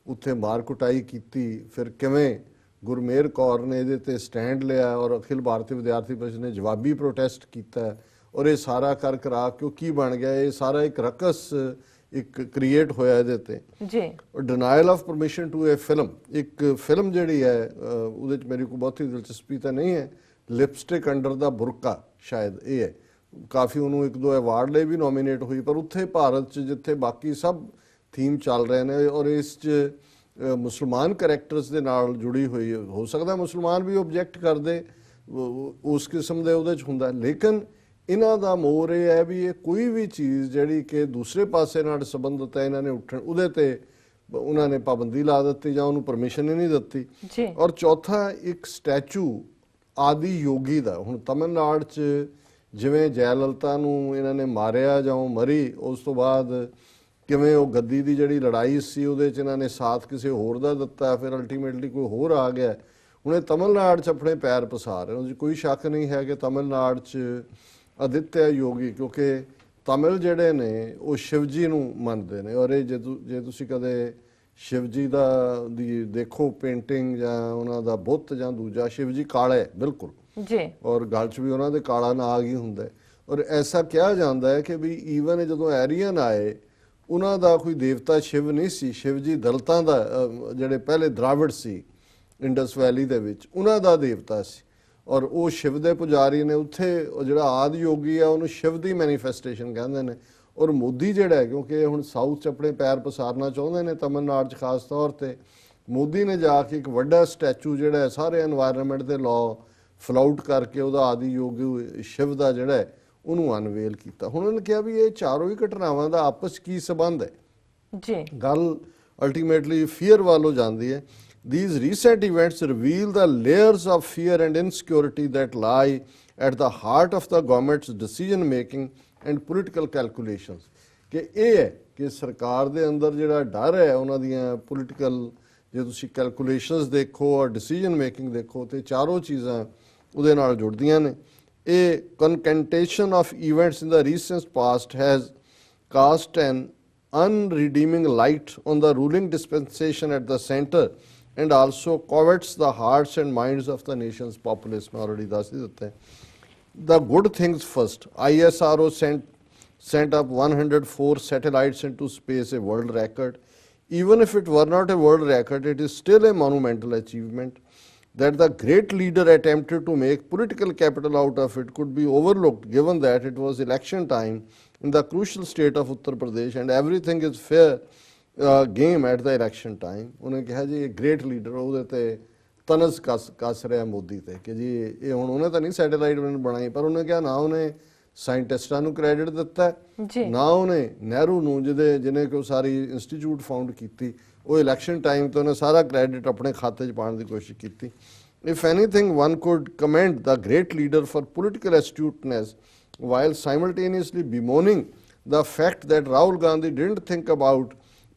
ਉੱਥੇ ਮਾਰ ਕੁਟਾਈ ਕੀਤੀ, ਫਿਰ ਕਿਵੇਂ ਗੁਰਮੇਰ ਕੌਰ ਨੇ ਇਹਦੇ ਤੇ ਸਟੈਂਡ ਲਿਆ ਔਰ ਅਖਿਲ ਭਾਰਤੀ ਵਿਦਿਆਰਥੀ ਪਰਿਸ਼ਦ ਨੇ ਜਵਾਬੀ ਪ੍ਰੋਟੈਸਟ ਕੀਤਾ ਔਰ ਇਹ ਸਾਰਾ ਕਰ ਕਰਾ ਕੇ ਉਹ ਕੀ ਬਣ ਗਿਆ? ਇਹ ਸਾਰਾ ਇੱਕ ਰਕਸ ਇੱਕ ਕ੍ਰੀਏਟ ਹੋਇਆ ਇਹਦੇ ਤੇ। ਜੀ। Denial of permission to a film ਇੱਕ ਫਿਲਮ ਜਿਹੜੀ ਹੈ ਉਹਦੇ ਚ ਮੇਰੀ ਕੋਈ ਬਹੁਤੀ ਦਿਲਚਸਪੀ ਤਾਂ ਨਹੀਂ ਹੈ। ਲਿਪਸਟਿਕ ਅੰਡਰ ਦਾ ਬੁਰਕਾ ਸ਼ਾਇਦ ਇਹ ਹੈ। ਕਾਫੀ ਉਹਨੂੰ ਇੱਕ ਦੋ ਅਵਾਰਡ ਲਈ ਵੀ ਨੋਮੀਨੇਟ ਹੋਈ ਪਰ ਉੱਥੇ ਭਾਰਤ ਚ ਜਿੱਥੇ ਬਾਕੀ ਸਭ ਥੀਮ ਚੱਲ ਰਹੇ ਨੇ ਔਰ ਇਸ ਚ ਮੁਸਲਮਾਨ ਕੈਰੈਕਟਰਸ ਦੇ ਨਾਲ ਜੁੜੀ ਹੋਈ ਹੈ। ਸਕਦਾ ਮੁਸਲਮਾਨ ਵੀ ਆਬਜੈਕਟ ਕਰਦੇ ਉਸ ਕਿਸਮ ਦੇ ਉਹਦੇ ਚ ਹੁੰਦਾ। ਲੇਕਿਨ ਇਹਨਾਂ ਦਾ ਮੋਰ ਇਹ ਹੈ ਵੀ ਇਹ ਕੋਈ ਵੀ ਚੀਜ਼ ਜਿਹੜੀ ਕਿ ਦੂਸਰੇ ਪਾਸੇ ਨਾਲ ਸੰਬੰਧਿਤ ਹੈ ਇਹਨਾਂ ਨੇ ਉੱਠਣ ਉਹਦੇ ਤੇ ਉਹਨਾਂ ਨੇ ਪਾਬੰਦੀ ਲਾ ਦਿੱਤੀ ਜਾਂ ਉਹਨੂੰ ਪਰਮਿਸ਼ਨ ਹੀ ਨਹੀਂ ਦਿੱਤੀ। ਔਰ ਚੌਥਾ ਇੱਕ ਸਟੈਚੂ ਆਦਿ ਯੋਗੀ ਦਾ ਹੁਣ ਤਮਿਲਨਾਡੂ ਚ ਜਿਵੇਂ ਜੈਲਲਤਾ ਨੂੰ ਇਹਨਾਂ ਨੇ ਮਾਰਿਆ ਜਾਂ ਉਹ ਮਰੀ ਉਸ ਤੋਂ ਬਾਅਦ ਕਿਵੇਂ ਉਹ ਗੱਦੀ ਦੀ ਜਿਹੜੀ ਲੜਾਈ ਸੀ ਉਹਦੇ ਚ ਇਹਨਾਂ ਨੇ ਸਾਥ ਕਿਸੇ ਹੋਰ ਦਾ ਦਿੱਤਾ ਫਿਰ ਅਲਟੀਮੇਟਲੀ ਕੋਈ ਹੋਰ ਆ ਗਿਆ। ਹੁਣ ਇਹ ਤਮਿਲਨਾਡੂ ਚ ਆਪਣੇ ਪੈਰ ਪਸਾਰ ਰਹੇ ਉਹਦੇ 'ਚ ਕੋਈ ਸ਼ੱਕ ਨਹੀਂ ਹੈ ਕਿ ਤਮਿਲਨਾਡੂ ਚ ਅਦਿੱਤਿਆ ਯੋਗੀ ਕਿਉਂਕਿ ਤਮਿਲ ਜਿਹੜੇ ਨੇ ਉਹ ਸ਼ਿਵਜੀ ਨੂੰ ਮੰਨਦੇ ਨੇ। ਔਰ ਇਹ ਜੇ ਜੇ ਤੁਸੀਂ ਕਦੇ ਸ਼ਿਵਜੀ ਦਾ ਦੀ ਦੇਖੋ ਪੇਂਟਿੰਗ ਜਾਂ ਉਹਨਾਂ ਦਾ ਬੁੱਤ ਜਾਂ ਦੂਜਾ ਸ਼ਿਵਜੀ ਕਾਲਾ ਹੈ ਬਿਲਕੁਲ। ਜੀ। ਔਰ ਗਲ 'ਚ ਵੀ ਉਹਨਾਂ ਦੇ ਕਾਲਾ ਨਾਗ ਹੀ ਹੁੰਦਾ ਔਰ ਐਸਾ ਕਿਹਾ ਜਾਂਦਾ ਹੈ ਕਿ ਵੀ ਈਵਨ ਜਦੋਂ ਐਰੀਅਨ ਆਏ ਉਹਨਾਂ ਦਾ ਕੋਈ ਦੇਵਤਾ ਸ਼ਿਵ ਨਹੀਂ ਸੀ। ਸ਼ਿਵਜੀ ਦਲਤਾਂ ਦਾ ਜਿਹੜੇ ਪਹਿਲੇ ਦਰਾਵੜ ਸੀ ਇੰਡਸ ਵੈਲੀ ਦੇ ਵਿੱਚ ਉਹਨਾਂ ਦਾ ਦੇਵਤਾ ਸੀ। ਔਰ ਉਹ ਸ਼ਿਵ ਦੇ ਪੁਜਾਰੀ ਨੇ ਉੱਥੇ ਉਹ ਜਿਹੜਾ ਆਦ ਯੋਗੀ ਆ ਉਹਨੂੰ ਸ਼ਿਵ ਦੀ ਮੈਨੀਫੈਸਟੇਸ਼ਨ ਕਹਿੰਦੇ ਨੇ। ਔਰ ਮੋਦੀ ਜਿਹੜਾ ਕਿਉਂਕਿ ਹੁਣ ਸਾਊਥ ਚ ਆਪਣੇ ਪੈਰ ਪਸਾਰਨਾ ਚਾਹੁੰਦੇ ਨੇ ਤਮਿਲਨਾਡੂ ਚ ਖਾਸ ਤੌਰ ਤੇ ਮੋਦੀ ਨੇ ਜਾ ਕੇ ਇੱਕ ਵੱਡਾ ਸਟੈਚੂ ਜਿਹੜਾ ਸਾਰੇ এনवायरमेंट ਦੇ ਲਾਅ ਫਲਾਊਟ ਕਰਕੇ ਉਹਦਾ ਆਦੀ ਯੋਗੀ ਸ਼ਿਵ ਦਾ ਜਿਹੜਾ ਉਹਨੂੰ ਅਨਵੇਲ ਕੀਤਾ। ਹੁਣ ਉਹਨੇ ਕਿਹਾ ਵੀ ਇਹ ਚਾਰੋਂ ਹੀ ਘਟਨਾਵਾਂ ਦਾ ਆਪਸ ਕੀ ਸਬੰਧ ਹੈ? ਜੀ। ਗੱਲ ਅਲਟੀਮੇਟਲੀ ਫੀਅਰ ਵੱਲੋਂ ਜਾਂਦੀ ਹੈ। these recent events reveal the layers of fear and insecurity that lie at the heart of the government's decision making and political calculations ਕਿ ਇਹ ਹੈ ਕਿ ਸਰਕਾਰ ਦੇ ਅੰਦਰ ਜਿਹੜਾ ਡਰ ਹੈ ਉਹਨਾਂ ਦੀਆਂ ਪੋਲੀਟੀਕਲ ਜੇ ਤੁਸੀਂ ਕੈਲਕੂਲੇਸ਼ਨਸ ਦੇਖੋ ਔਰ ਡਿਸੀਜਨ ਮੇਕਿੰਗ ਦੇਖੋ ਤੇ ਚਾਰੋਂ ਚੀਜ਼ਾਂ ਉਹਦੇ ਨਾਲ ਜੁੜਦੀਆਂ ਨੇ ਇਹ concatenation of events in the recent past has cast an unredeeming light on the ruling dispensation at the center and also covets the hearts and minds of the nation's populace. already The good things first. ISRO sent sent up 104 satellites into space, a world record. Even if it were not a world record, it is still a monumental achievement. That the great leader attempted to make political capital out of it could be overlooked given that it was election time in the crucial state of Uttar Pradesh and everything is fair game at the election time ਉਹਨੇ ਕਿਹਾ ਜੀ ਇਹ great leader ਉਹਦੇ ਤੇ ਤਨਸ ਕਸ ਕਸ ਰਿਹਾ ਮੋਦੀ ਤੇ ਕਿ ਜੀ ਇਹ ਹੁਣ ਉਹਨੇ ਤਾਂ ਨਹੀਂ ਸੈਟੇਲਾਈਟ ਬਣਾਈ ਪਰ ਉਹਨੇ ਕਿਹਾ ਨਾ ਉਹਨੇ ਸਾਇੰਟਿਸਟਾਂ ਨੂੰ ਕ੍ਰੈਡਿਟ ਦਿੱਤਾ। ਨਾ ਉਹਨੇ ਨਹਿਰੂ ਨੂੰ ਜਿਹਦੇ ਜਿਹਨੇ ਕਿ ਉਹ ਸਾਰੀ ਇੰਸਟੀਚਿਊਟ ਫਾਊਂਡ ਕੀਤੀ ਉਹ ਇਲੈਕਸ਼ਨ ਟਾਈਮ ਤੇ ਉਹਨੇ ਸਾਰਾ ਕ੍ਰੈਡਿਟ ਆਪਣੇ ਖਾਤੇ 'ਚ ਪਾਉਣ ਦੀ ਕੋਸ਼ਿਸ਼ ਕੀਤੀ if anything one could commend the great leader for political astuteness while simultaneously bemoaning the fact that Rahul Gandhi didn't think about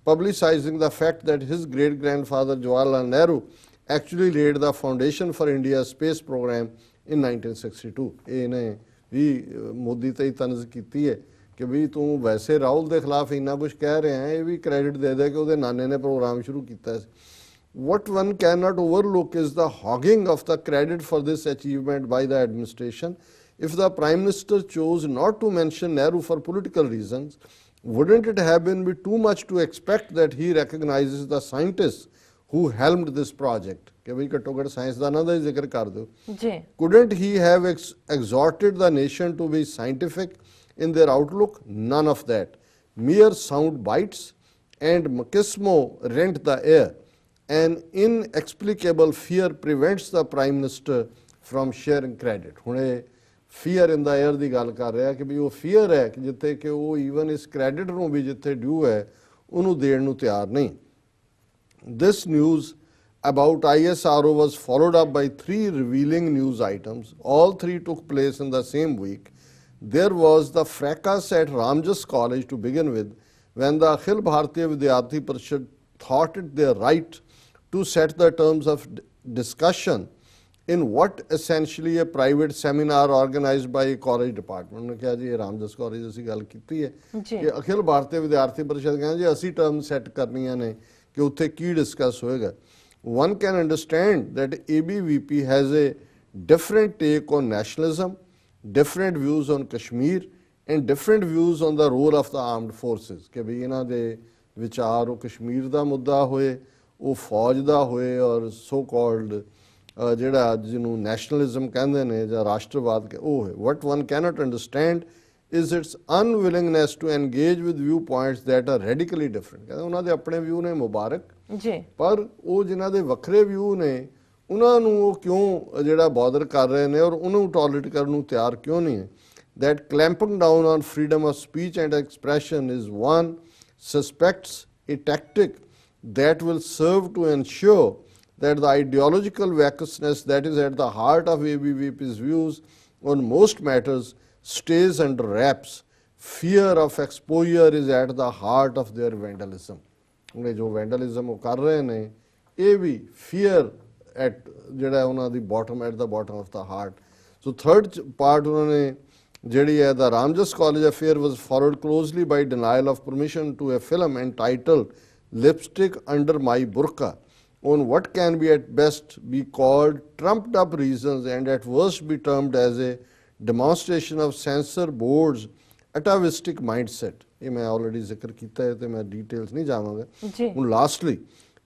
publicizing the fact that his great grandfather Jawaharlal Nehru actually laid the foundation for India's space program in 1962 ਇਹਨੇ ਵੀ ਅਹ, ਮੋਦੀ ਤੇ ਹੀ ਤਨਜ਼ ਕੀਤੀ ਹੈ ਕਿ ਵੀ ਤੂੰ ਵੈਸੇ ਰਾਹੁਲ ਦੇ ਖਿਲਾਫ ਇੰਨਾ ਕੁਝ ਕਹਿ ਰਿਹਾ ਹੈ ਇਹ ਵੀ ਕ੍ਰੈਡਿਟ ਦੇ ਦੇ ਕਿ ਉਹਦੇ ਨਾਨੇ ਨੇ ਪ੍ਰੋਗਰਾਮ ਸ਼ੁਰੂ ਕੀਤਾ ਸੀ What one cannot overlook is the hogging of the credit for this achievement by the administration. If the Prime Minister chose not to mention Nehru for political reasons, wouldn't it have been be too much to expect that he recognizes the scientists who helmed this project? ਕਿ ਵੀ ਘੱਟੋ ਘੱਟ ਸਾਇੰਸਦਾਨਾਂ ਦਾ ਹੀ ਜ਼ਿਕਰ ਕਰ ਦਿਓ ਜੀ couldn't he have ex- exhorted the nation to be scientific in their outlook? None of that. Mere sound bites and machismo rent the air. An inexplicable fear prevents the Prime Minister from sharing credit. ਹੁਣ ਇਹ Fear in the air ਦੀ ਗੱਲ ਕਰ ਰਿਹਾ ਕਿ ਵੀ ਉਹ fear ਹੈ ਕਿ ਜਿੱਥੇ ਕਿ ਉਹ even ਇਸ credit ਨੂੰ ਵੀ ਜਿੱਥੇ due ਹੈ ਉਹਨੂੰ ਦੇਣ ਨੂੰ ਤਿਆਰ ਨਹੀਂ This news about ISRO was followed up by three revealing news items. All three took place in the same week. There was the fracas at Ramjas College to begin with when the Akhil Bharatiya Vidyarthi Parishad thought it their right to set the terms of d- discussion in what essentially a private seminar organized by a college department ਨੇ ਕਿਹਾ ਜੀ ਇਹ ਰਾਮਦਸ college ਅਸੀਂ ਗੱਲ ਕੀਤੀ ਹੈ। ਕਿ ਅਖਿਲ ਭਾਰਤੀ ਵਿਦਿਆਰਥੀ ਪਰਿਸ਼ਦ ਕਹਿੰਦੇ ਜੀ ਅਸੀਂ ਟਰਮ ਸੈੱਟ ਕਰਨੀਆਂ ਨੇ ਕਿ ਉੱਥੇ ਕੀ ਡਿਸਕਸ ਹੋਏਗਾ one can understand that ABVP has a different take on nationalism, different views on Kashmir, and different views on the role of the armed forces ਕਿ ਵੀ ਇਹਨਾਂ ਦੇ ਵਿਚਾਰ ਉਹ ਕਸ਼ਮੀਰ ਦਾ ਮੁੱਦਾ ਹੋਏ ਉਹ ਫੌਜ ਦਾ ਹੋਏ ਔਰ ਸੋ ਕਾਲਡ ਜਿਹੜਾ ਅੱਜ ਜਿਹਨੂੰ ਨੈਸ਼ਨਲਿਜ਼ਮ ਕਹਿੰਦੇ ਨੇ ਜਾਂ ਰਾਸ਼ਟਰਵਾਦ ਕਿ ਉਹ ਹੈ what one cannot understand is its unwillingness to engage with viewpoints that are radically different ਕਹਿੰਦੇ ਉਹਨਾਂ ਦੇ ਆਪਣੇ ਵਿਊ ਨੇ ਮੁਬਾਰਕ ਜੀ ਪਰ ਉਹ ਜਿਨ੍ਹਾਂ ਦੇ ਵੱਖਰੇ ਵਿਊ ਨੇ ਉਹਨਾਂ ਨੂੰ ਉਹ ਕਿਉਂ ਜਿਹੜਾ ਬਾਦਰ ਕਰ ਰਹੇ ਨੇ ਔਰ ਉਹਨੂੰ ਟੋਲਰੇਟ ਕਰਨ ਨੂੰ ਤਿਆਰ ਕਿਉਂ ਨਹੀਂ ਹੈ that clamping down on freedom of speech and expression is one suspects a tactic that will serve to ensure that the ideological vacuousness that is at the heart of ABVP's views on most matters stays under wraps. Fear of exposure is at the heart of their vandalism. ਉਹਨੇ ਜੋ ਵੈਂਡਲਿਜ਼ਮ ਉਹ ਕਰ ਰਹੇ ਨੇ ਇਹ ਵੀ fear at ਜਿਹੜਾ ਉਹਨਾਂ ਦੀ bottom at the bottom of the heart so third part ਉਹਨਾਂ ਨੇ ਜਿਹੜੀ ਹੈ the Ramjas college affair was followed closely by denial of permission to a film entitled lipstick under my burkha on what can be at best be called trumped up reasons and at worst be termed as a demonstration of censor board's atavistic mindset ਇਹ ਮੈਂ already ਜ਼ਿਕਰ ਕੀਤਾ ਹੈ ਤੇ ਮੈਂ details ਨਹੀਂ ਜਾਵਾਂਗਾ ਜੀ। ਹੁਣ lastly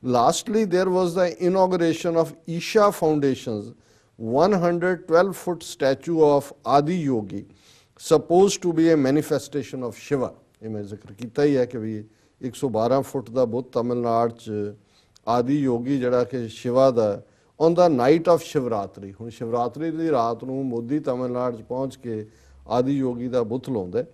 lastly there was the inauguration of isha foundation's 112 foot statue of adi yogi supposed to be a manifestation of shiva ਇਹ ਮੈਂ ਜ਼ਿਕਰ ਕੀਤਾ ਹੀ ਹੈ ਕਿ ਵੀ 112 ਫੁੱਟ ਦਾ ਬੁੱਤ ਤਮਿਲਨਾਡੂ ਚ ਆਦੀ ਯੋਗੀ ਜਿਹੜਾ ਕਿ ਸ਼ਿਵਾ ਦਾ on the night of Shivratri ਹੁਣ ਸ਼ਿਵਰਾਤਰੀ ਦੀ ਰਾਤ ਨੂੰ ਮੋਦੀ ਤਮਿਲਨਾਡੂ ਚ ਪਹੁੰਚ ਕੇ ਆਦੀ ਯੋਗੀ ਦਾ ਬੁੱਤ ਲਾਉਂਦਾ ਹੈ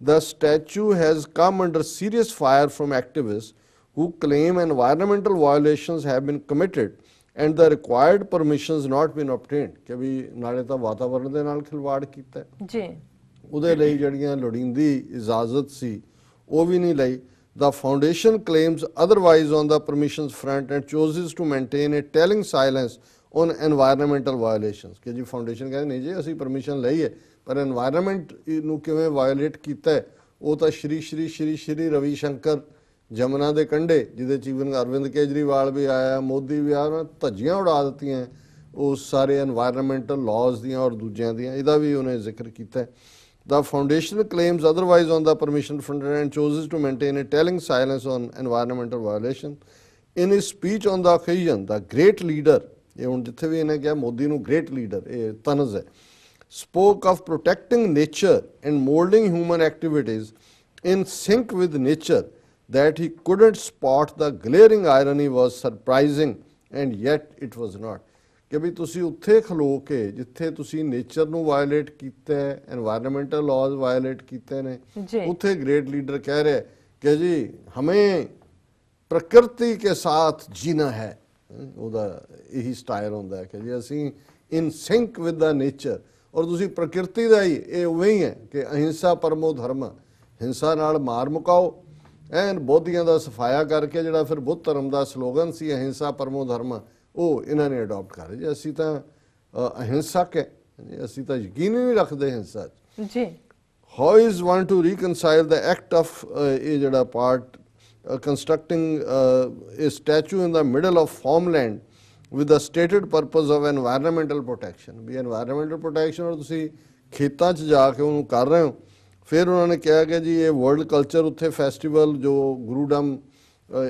The statue has come under serious fire from activists who claim environmental violations have been committed and the required permissions not been obtained ਕਿ ਵੀ ਨਾਲੇ ਤਾਂ ਵਾਤਾਵਰਣ ਦੇ ਨਾਲ ਖਿਲਵਾੜ ਕੀਤਾ ਹੈ ਜੀ ਉਹਦੇ ਲਈ ਜਿਹੜੀਆਂ ਲੋੜੀਂਦੀ ਇਜਾਜ਼ਤ ਸੀ ਉਹ ਵੀ ਨਹੀਂ ਲਈ The foundation claims otherwise on the permissions front and chooses to maintain a telling silence on environmental violations ਕਿ ਜੀ foundation ਕਹਿੰਦੇ ਨਹੀਂ ਜੀ ਅਸੀਂ permission ਲਈ ਹੈ ਪਰ environment ਨੂੰ ਕਿਵੇਂ violate ਕੀਤਾ ਹੈ ਉਹ ਤਾਂ ਸ਼੍ਰੀ ਸ਼੍ਰੀ ਸ਼੍ਰੀ ਸ਼੍ਰੀ ਰਵੀ ਸ਼ੰਕਰ ਜਮਨਾ ਦੇ ਕੰਢੇ ਜਿਹਦੇ ਜੀਵਨ ਅਰਵਿੰਦ ਕੇਜਰੀਵਾਲ ਵੀ ਆਇਆ ਮੋਦੀ ਵੀ ਆਇਆ ਧੱਜੀਆਂ ਉਡਾ ਦਿੱਤੀਆਂ ਉਹ ਸਾਰੇ এনवायरमेंटल ਲਾਜ਼ ਦੀਆਂ ਔਰ ਦੂਜਿਆਂ ਦੀਆਂ ਇਹਦਾ ਵੀ ਉਹਨੇ ਜ਼ਿਕਰ ਕੀਤਾ The foundation claims otherwise on the permission front and chooses to maintain a telling silence on environmental violation. In his speech on the occasion, the great leader, ਇਹ ਹੁਣ ਜਿੱਥੇ ਵੀ ਇਹਨੇ ਕਿਹਾ ਮੋਦੀ ਨੂੰ great leader, ਇਹ ਤਨਜ਼ ਹੈ, spoke of protecting nature and molding human activities in sync with nature that he couldn't spot the glaring irony was surprising and yet it was not. ਕਿ ਵੀ ਤੁਸੀਂ ਉੱਥੇ ਖਲੋ ਕੇ ਜਿੱਥੇ ਤੁਸੀਂ ਨੇਚਰ ਨੂੰ ਵਾਇਲੇਟ ਕੀਤਾ ਹੈ এনवायरमेंटल ਲਾਜ਼ ਵਾਇਲੇਟ ਕੀਤੇ ਨੇ ਉੱਥੇ ਗ੍ਰੇਟ ਲੀਡਰ ਕਹਿ ਰਿਹਾ ਕਿ ਜੀ ਹਮੇ ਪ੍ਰਕਿਰਤੀ ਕੇ ਸਾਥ ਜੀਣਾ ਹੈ। ਉਹਦਾ ਇਹੀ ਸਟਾਈਲ ਹੁੰਦਾ ਕਿ ਜੀ ਅਸੀਂ in sync with the nature ਔਰ ਤੁਸੀਂ ਪ੍ਰਕਿਰਤੀ ਦਾ ਹੀ ਇਹ ਉਵੇਂ ਹੀ ਹੈ ਕਿ ਅਹਿੰਸਾ ਪਰਮੋ ਧਰਮ ਹਿੰਸਾ ਨਾਲ ਮਾਰ ਮੁਕਾਓ। ਐਨ ਬੋਧੀਆਂ ਦਾ ਸਫਾਇਆ ਕਰਕੇ ਜਿਹੜਾ ਫਿਰ ਬੁੱਧ ਧਰਮ ਦਾ ਸਲੋਗਨ ਸੀ ਅਹਿੰਸਾ ਪਰਮੋ ਧਰਮ। ਉਹ ਇਹਨਾਂ ਨੇ ਅਡਾਪਟ ਕਰ ਲਿਆ ਜੀ ਅਸੀਂ ਤਾਂ ਅ, ਅਹਿੰਸਕ ਹੈ ਅਸੀਂ ਤਾਂ ਯਕੀਨ ਹੀ ਨਹੀਂ ਰੱਖਦੇ ਹਿੰਸਾ 'ਚ ਜੀ is one to reconcile the act of uh, ਇਹ ਜਿਹੜਾ uh, constructing uh, a statue in the middle of farmland with the stated purpose of environmental protection we environmental protection ਔਰ ਤੁਸੀਂ ਖੇਤਾਂ 'ਚ ਜਾ ਕੇ ਉਹਨੂੰ ਕਰ ਰਹੇ ਹੋ ਫਿਰ ਉਹਨਾਂ ਨੇ ਕਿਹਾ ਕਿ ਜੀ ਇਹ ਵਰਲਡ ਕਲਚਰ ਉੱਥੇ ਫੈਸਟੀਵਲ ਜੋ ਗੁਰੂਡਮ ਅ,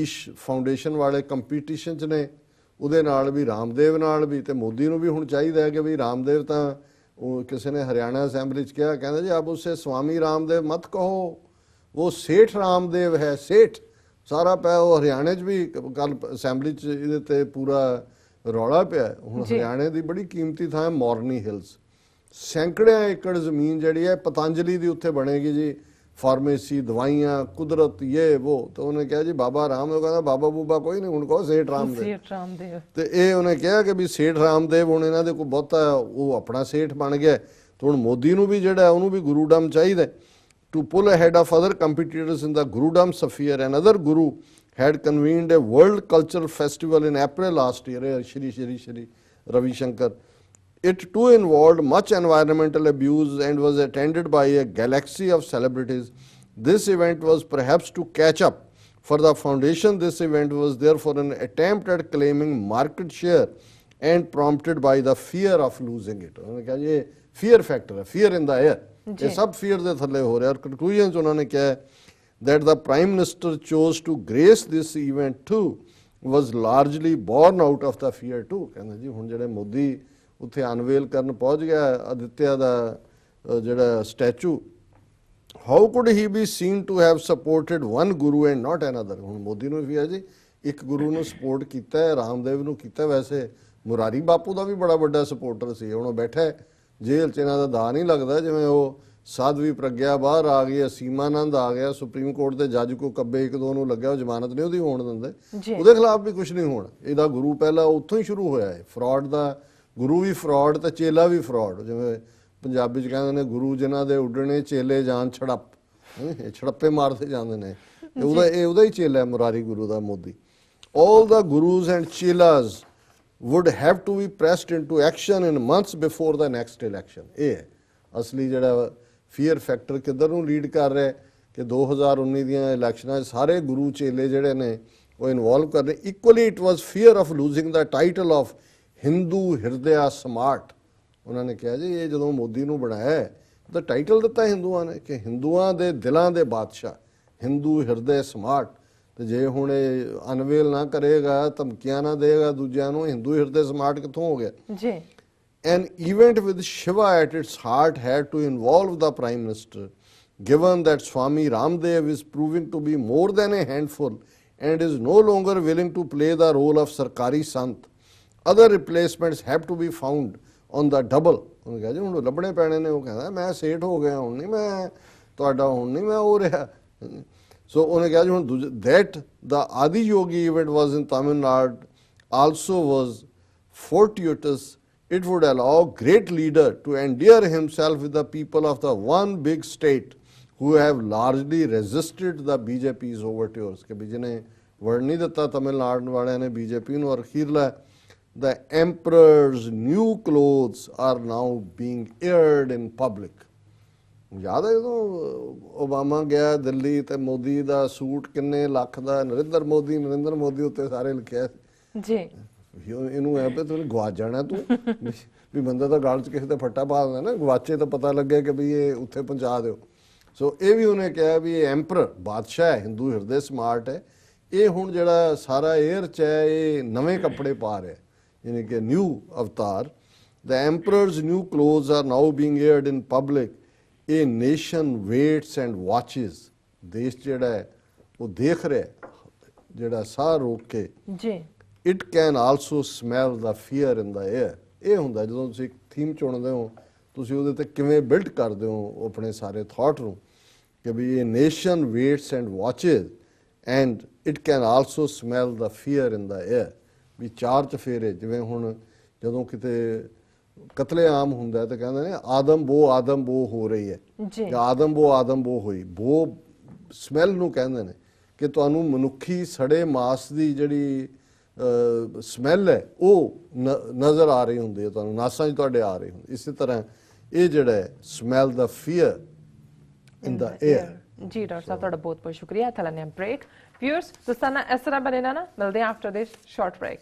ਈਸ਼ ਫਾਊਂਡੇਸ਼ਨ ਵਾਲੇ ਕੰਪੀਟੀਸ਼ਨ 'ਚ ਨੇ ਉਹਦੇ ਨਾਲ ਵੀ ਰਾਮਦੇਵ ਨਾਲ ਵੀ ਤੇ ਮੋਦੀ ਨੂੰ ਵੀ ਹੁਣ ਚਾਹੀਦਾ ਹੈ ਕਿ ਵੀ ਰਾਮਦੇਵ ਤਾਂ ਉਹ ਕਿਸੇ ਨੇ ਹਰਿਆਣਾ ਅਸੈਂਬਲੀ 'ਚ ਕਿਹਾ ਕਹਿੰਦਾ ਜੀ ਆਪ ਉਸੇ ਸਵਾਮੀ ਰਾਮਦੇਵ ਮਤ ਕਹੋ ਉਹ ਸੇਠ ਰਾਮਦੇਵ ਹੈ ਸੇਠ ਸਾਰਾ ਪਿਆ ਉਹ ਹਰਿਆਣੇ 'ਚ ਵੀ ਕੱਲ ਅਸੈਂਬਲੀ 'ਚ ਇਹਦੇ ਤੇ ਪੂਰਾ ਰੌਲਾ ਪਿਆ। ਹੁਣ। ਹਰਿਆਣੇ ਦੀ ਬੜੀ ਕੀਮਤੀ ਥਾਂ ਹੈ ਮੌਰਨੀ ਹਿਲਸ ਸੈਂਕੜਿਆਂ ਏਕੜ ਜ਼ਮੀਨ ਜਿਹੜੀ ਹੈ ਪਤੰਜਲੀ ਦੀ ਉੱਥੇ ਬਣੇਗੀ ਜੀ ਫਾਰਮੇਸੀ ਦਵਾਈਆਂ ਕੁਦਰਤ ਇਹ ਉਹ ਤਾਂ ਉਹਨੇ ਕਿਹਾ ਜੀ ਬਾਬਾ ਰਾਮ ਉਹ ਕਹਿੰਦਾ ਬਾਬਾ ਬੂਬਾ ਕੋਈ ਨਹੀਂ ਹੁਣ ਕਹੋ ਸੇਠ ਰਾਮਦੇਵ ਸੇਠ ਰਾਮਦੇਵ ਤੇ ਇਹ ਉਹਨੇ ਕਿਹਾ ਕਿ ਵੀ ਸੇਠ ਰਾਮਦੇਵ ਹੁਣ ਇਹਨਾਂ ਦੇ ਕੋਈ ਬਹੁਤਾ ਉਹ ਆਪਣਾ ਸੇਠ ਬਣ ਗਿਆ। ਤੇ ਹੁਣ ਮੋਦੀ ਨੂੰ ਵੀ ਜਿਹੜਾ ਉਹਨੂੰ ਵੀ ਗੁਰੂਡਮ ਚਾਹੀਦਾ to pull ahead of other competitors in the gurudom sphere another guru had convened a world cultural festival in April last year, eh, Shri Shri Shri Ravi Shankar. It too involved much environmental abuse and was attended by a galaxy of celebrities. This event was perhaps to catch up. For the foundation, this event was therefore an attempt at claiming market share and prompted by the fear of losing it. ये fear factor है, fear in the air. ये सब fear दे थले हो रहे हैं और conclusions उन्होंने क्या है that the prime minister chose to grace this event too was largely born out of the fear too. कहना जी हुन मोदी ਉੱਥੇ ਅਨਵੇਲ ਕਰਨ ਪਹੁੰਚ ਗਿਆ ਅਦਿੱਤਿਆ ਦਾ ਜਿਹੜਾ statue. How could he be seen to have supported one guru and not another ਹੁਣ ਮੋਦੀ ਨੂੰ ਵੀ ਹੈ ਜੀ ਇੱਕ ਗੁਰੂ ਨੂੰ ਸਪੋਰਟ ਕੀਤਾ ਹੈ ਰਾਮਦੇਵ ਨੂੰ ਕੀਤਾ। ਵੈਸੇ ਮੁਰਾਰੀ ਬਾਪੂ ਦਾ ਵੀ ਬੜਾ ਵੱਡਾ ਸਪੋਰਟਰ ਸੀ ਹੁਣ ਉਹ ਬੈਠਾ ਹੈ ਜੇਲ੍ਹ 'ਚ ਇਹਨਾਂ ਦਾ ਦਾ ਨਹੀਂ ਲੱਗਦਾ ਜਿਵੇਂ ਉਹ ਸਾਧਵੀ ਪ੍ਰਗਿਆ ਬਾਹਰ ਆ ਗਈ ਸੀਮਾਨੰਦ ਆ ਗਿਆ ਸੁਪਰੀਮ ਕੋਰਟ ਦੇ ਜੱਜ ਕੋ ਕੱਬੇ ਇੱਕ ਦੋ ਨੂੰ ਲੱਗਿਆ ਉਹ ਜ਼ਮਾਨਤ ਨਹੀਂ ਉਹਦੀ ਹੋਣ ਦਿੰਦੇ। ਉਹਦੇ ਖਿਲਾਫ ਵੀ ਕੁਝ ਨਹੀਂ ਹੋਣਾ। ਇਹਦਾ ਗੁਰੂ ਪਹਿਲਾਂ ਉੱਥੋਂ ਹੀ ਸ਼ੁਰੂ ਹੋਇਆ ਹੈ। ਫਰਾਡ ਦਾ ਗੁਰੂ ਵੀ ਫਰਾਡ ਤੇ ਚੇਲਾ ਵੀ ਫਰਾਡ। ਜਿਵੇਂ ਪੰਜਾਬੀ ਚ ਕਹਿੰਦੇ ਨੇ ਗੁਰੂ ਜਿਨ੍ਹਾਂ ਦੇ ਉੱਡਣੇ ਚੇਲੇ ਜਾਨ ਛੜਪ। ਹੈਂ, ਇਹ ਛੜੱਪੇ ਮਾਰਦੇ ਜਾਂਦੇ ਨੇ। ਇਹ ਉਹਦਾ ਇਹ ਉਹਦਾ ਹੀ ਚੇਲਾ ਹੈ ਮੁਰਾਰੀ ਗੁਰੂ ਦਾ Modi. All the gurus and chelas would have to be pressed into action in months before the next election. ਇਹ ਹੈ। ਅਸਲੀ ਜਿਹੜਾ ਫੀਅਰ ਫੈਕਟਰ ਕਿੱਧਰ ਨੂੰ ਲੀਡ ਕਰ ਰਿਹਾ ਹੈ ਕਿ 2019 ਦੀਆਂ ਇਲੈਕਸ਼ਨਾਂ 'ਚ ਸਾਰੇ ਗੁਰੂ ਚੇਲੇ ਜਿਹੜੇ ਨੇ ਉਹ ਇਨਵੋਲਵ ਕਰ ਰਹੇ। Equally it was fear of losing the title of Hindu Hriday Samrat ਉਹਨਾਂ ਨੇ ਕਿਹਾ ਜੀ ਇਹ ਜਦੋਂ ਮੋਦੀ ਨੂੰ ਬਣਾਇਆ ਤਾਂ ਟਾਈਟਲ ਦਿੱਤਾ ਹਿੰਦੂਆਂ ਨੇ ਕਿ ਹਿੰਦੂਆਂ ਦੇ ਦਿਲਾਂ ਦੇ ਬਾਦਸ਼ਾਹ ਹਿੰਦੂ ਹਿਰਦੇ ਸਮਾਰਟ ਤੇ ਜੇ ਹੁਣ ਇਹ ਅਨਵੇਲ ਨਾ ਕਰੇਗਾ ਧਮਕੀਆਂ ਨਾ ਦੇਗਾ ਦੂਜਿਆਂ ਨੂੰ ਹਿੰਦੂ ਹਿਰਦੇ ਸਮਾਰਟ ਕਿੱਥੋਂ ਹੋ ਗਿਆ ਜੀ An event with Shiva at its heart had to involve the Prime Minister, given that Swami Ramdev is proving to be more than a handful and is no longer willing to play the role of Sarkari Sant. Other replacements have to be found on the double. ਉਹਨੇ ਕਿਹਾ ਜੀ ਹੁਣ ਲੱਭਣੇ ਪੈਣੇ ਨੇ ਉਹ ਕਹਿੰਦਾ ਮੈਂ ਸੇਠ ਹੋ ਗਿਆ ਹੁਣ ਨਹੀਂ ਮੈਂ ਤੁਹਾਡਾ ਹੁਣ ਨਹੀਂ ਮੈਂ ਹੋ ਰਿਹਾ ਸੋ ਉਹਨੇ ਕਿਹਾ ਜੀ ਹੁਣ that the Adi Yogi event was in Tamil Nadu also was fortuitous, it would allow great leader to endear himself with the people of the one big state who have largely resisted the BJP's overtures ਕਿ ਵੀ ਜਿਹਨੇ word ਨਹੀਂ ਦਿੱਤਾ ਤਮਿਲਨਾਡੂ ਵਾਲਿਆਂ ਨੇ BJP ਨੂੰ ਔਰ ਅਖੀਰਲਾ the emperor's new clothes are now being aired in public. ਯਾਦ ਹੈ ਜਦੋਂ ਓਬਾਮਾ ਗਿਆ ਦਿੱਲੀ ਤੇ ਮੋਦੀ ਦਾ ਸੂਟ ਕਿੰਨੇ ਲੱਖ ਦਾ ਨਰਿੰਦਰ ਮੋਦੀ ਨਰਿੰਦਰ ਮੋਦੀ ਉੱਤੇ ਸਾਰੇ ਲਿਖਿਆ ਸੀ। ਜੀ। ਇਹਨੂੰ ਐ ਪੇ ਤੂੰ ਗਵਾਚ ਜਾਣਾ ਤੂੰ। ਵੀ- ਬੰਦਾ ਤਾਂ ਗਲ 'ਚ ਕਿਸੇ ਤੇ ਫੱਟਾ ਪਾ ਦਿੰਦਾ ਨਾ ਗਵਾਚੇ ਤਾਂ ਪਤਾ ਲੱਗੇ ਕਿ ਵੀ ਇਹ ਉੱਥੇ ਪਹੁੰਚਾ ਦਿਓ। ਸੋ ਇਹ ਵੀ ਉਹਨੇ ਕਿਹਾ ਵੀ ਇਹ ਐਮਪਰ ਬਾਦਸ਼ਾਹ ਹੈ ਹਿੰਦੂ ਹਿਰਦੇ ਸਮਾਰਟ ਹੈ। ਇਹ ਹੁਣ ਜਿਹੜਾ ਸਾਰਾ 에ਅਰ ਚ ਹੈ ਇਹ ਨਵੇਂ ਕੱਪੜੇ ਪਾ ਰਿਹਾ ਯਾਨੀ ਕਿ new avatar the emperor's new clothes are now being aired in public. A nation waits and watches. ਦੇਸ਼ ਜਿਹੜਾ ਹੈ ਉਹ ਦੇਖ ਰਿਹਾ ਜਿਹੜਾ ਸਾਹ ਰੋਕ ਕੇ। ਜੀ। It can also smell the fear in the air ਇਹ ਹੁੰਦਾ ਜਦੋਂ ਤੁਸੀਂ ਇੱਕ ਥੀਮ ਚੁਣਦੇ ਹੋ ਤੁਸੀਂ ਉਹਦੇ ਤੇ ਕਿਵੇਂ ਬਿਲਡ ਕਰਦੇ ਹੋ ਆਪਣੇ ਸਾਰੇ ਥਾਟ ਨੂੰ ਕਿ ਵੀ ਇਹ nation waits and watches and it can also smell the fear in the air ਵੀ ਚਾਰ ਚਫੇਰੇ ਜਿਵੇਂ ਹੁਣ ਜਦੋਂ ਕਿਤੇ ਕਤਲੇਆਮ ਹੁੰਦਾ ਤਾਂ ਕਹਿੰਦੇ ਨੇ ਆਦਮ ਬੋ ਆਦਮ ਬੋ ਹੋ ਰਹੀ ਹੈ। ਜੀ। ਜਾਂ ਆਦਮ ਬੋ ਆਦਮ ਬੋ ਹੋਈ। ਬੋ ਸਮੈਲ ਨੂੰ ਕਹਿੰਦੇ ਨੇ ਕਿ ਤੁਹਾਨੂੰ ਮਨੁੱਖੀ ਸੜੇ ਮਾਸ ਦੀ ਜਿਹੜੀ ਸਮੈਲ ਹੈ ਉਹ ਨਜ਼ਰ ਆ ਰਹੀ ਹੁੰਦੀ ਹੈ ਤੁਹਾਨੂੰ ਨਾਸਾਂ 'ਚ ਤੁਹਾਡੇ ਆ ਰਹੀ ਹੁੰਦੀ। ਇਸੇ ਤਰ੍ਹਾਂ ਇਹ ਜਿਹੜਾ smell the fear in the air ਜੀ ਡਾਕਟਰ ਸਾਹਿਬ ਤੁਹਾਡਾ ਬਹੁਤ ਬਹੁਤ ਸ਼ੁਕਰੀਆ ਥੈਲਾ ਨੇ break Viewers, Susanna Esra Barinana will be after this short break.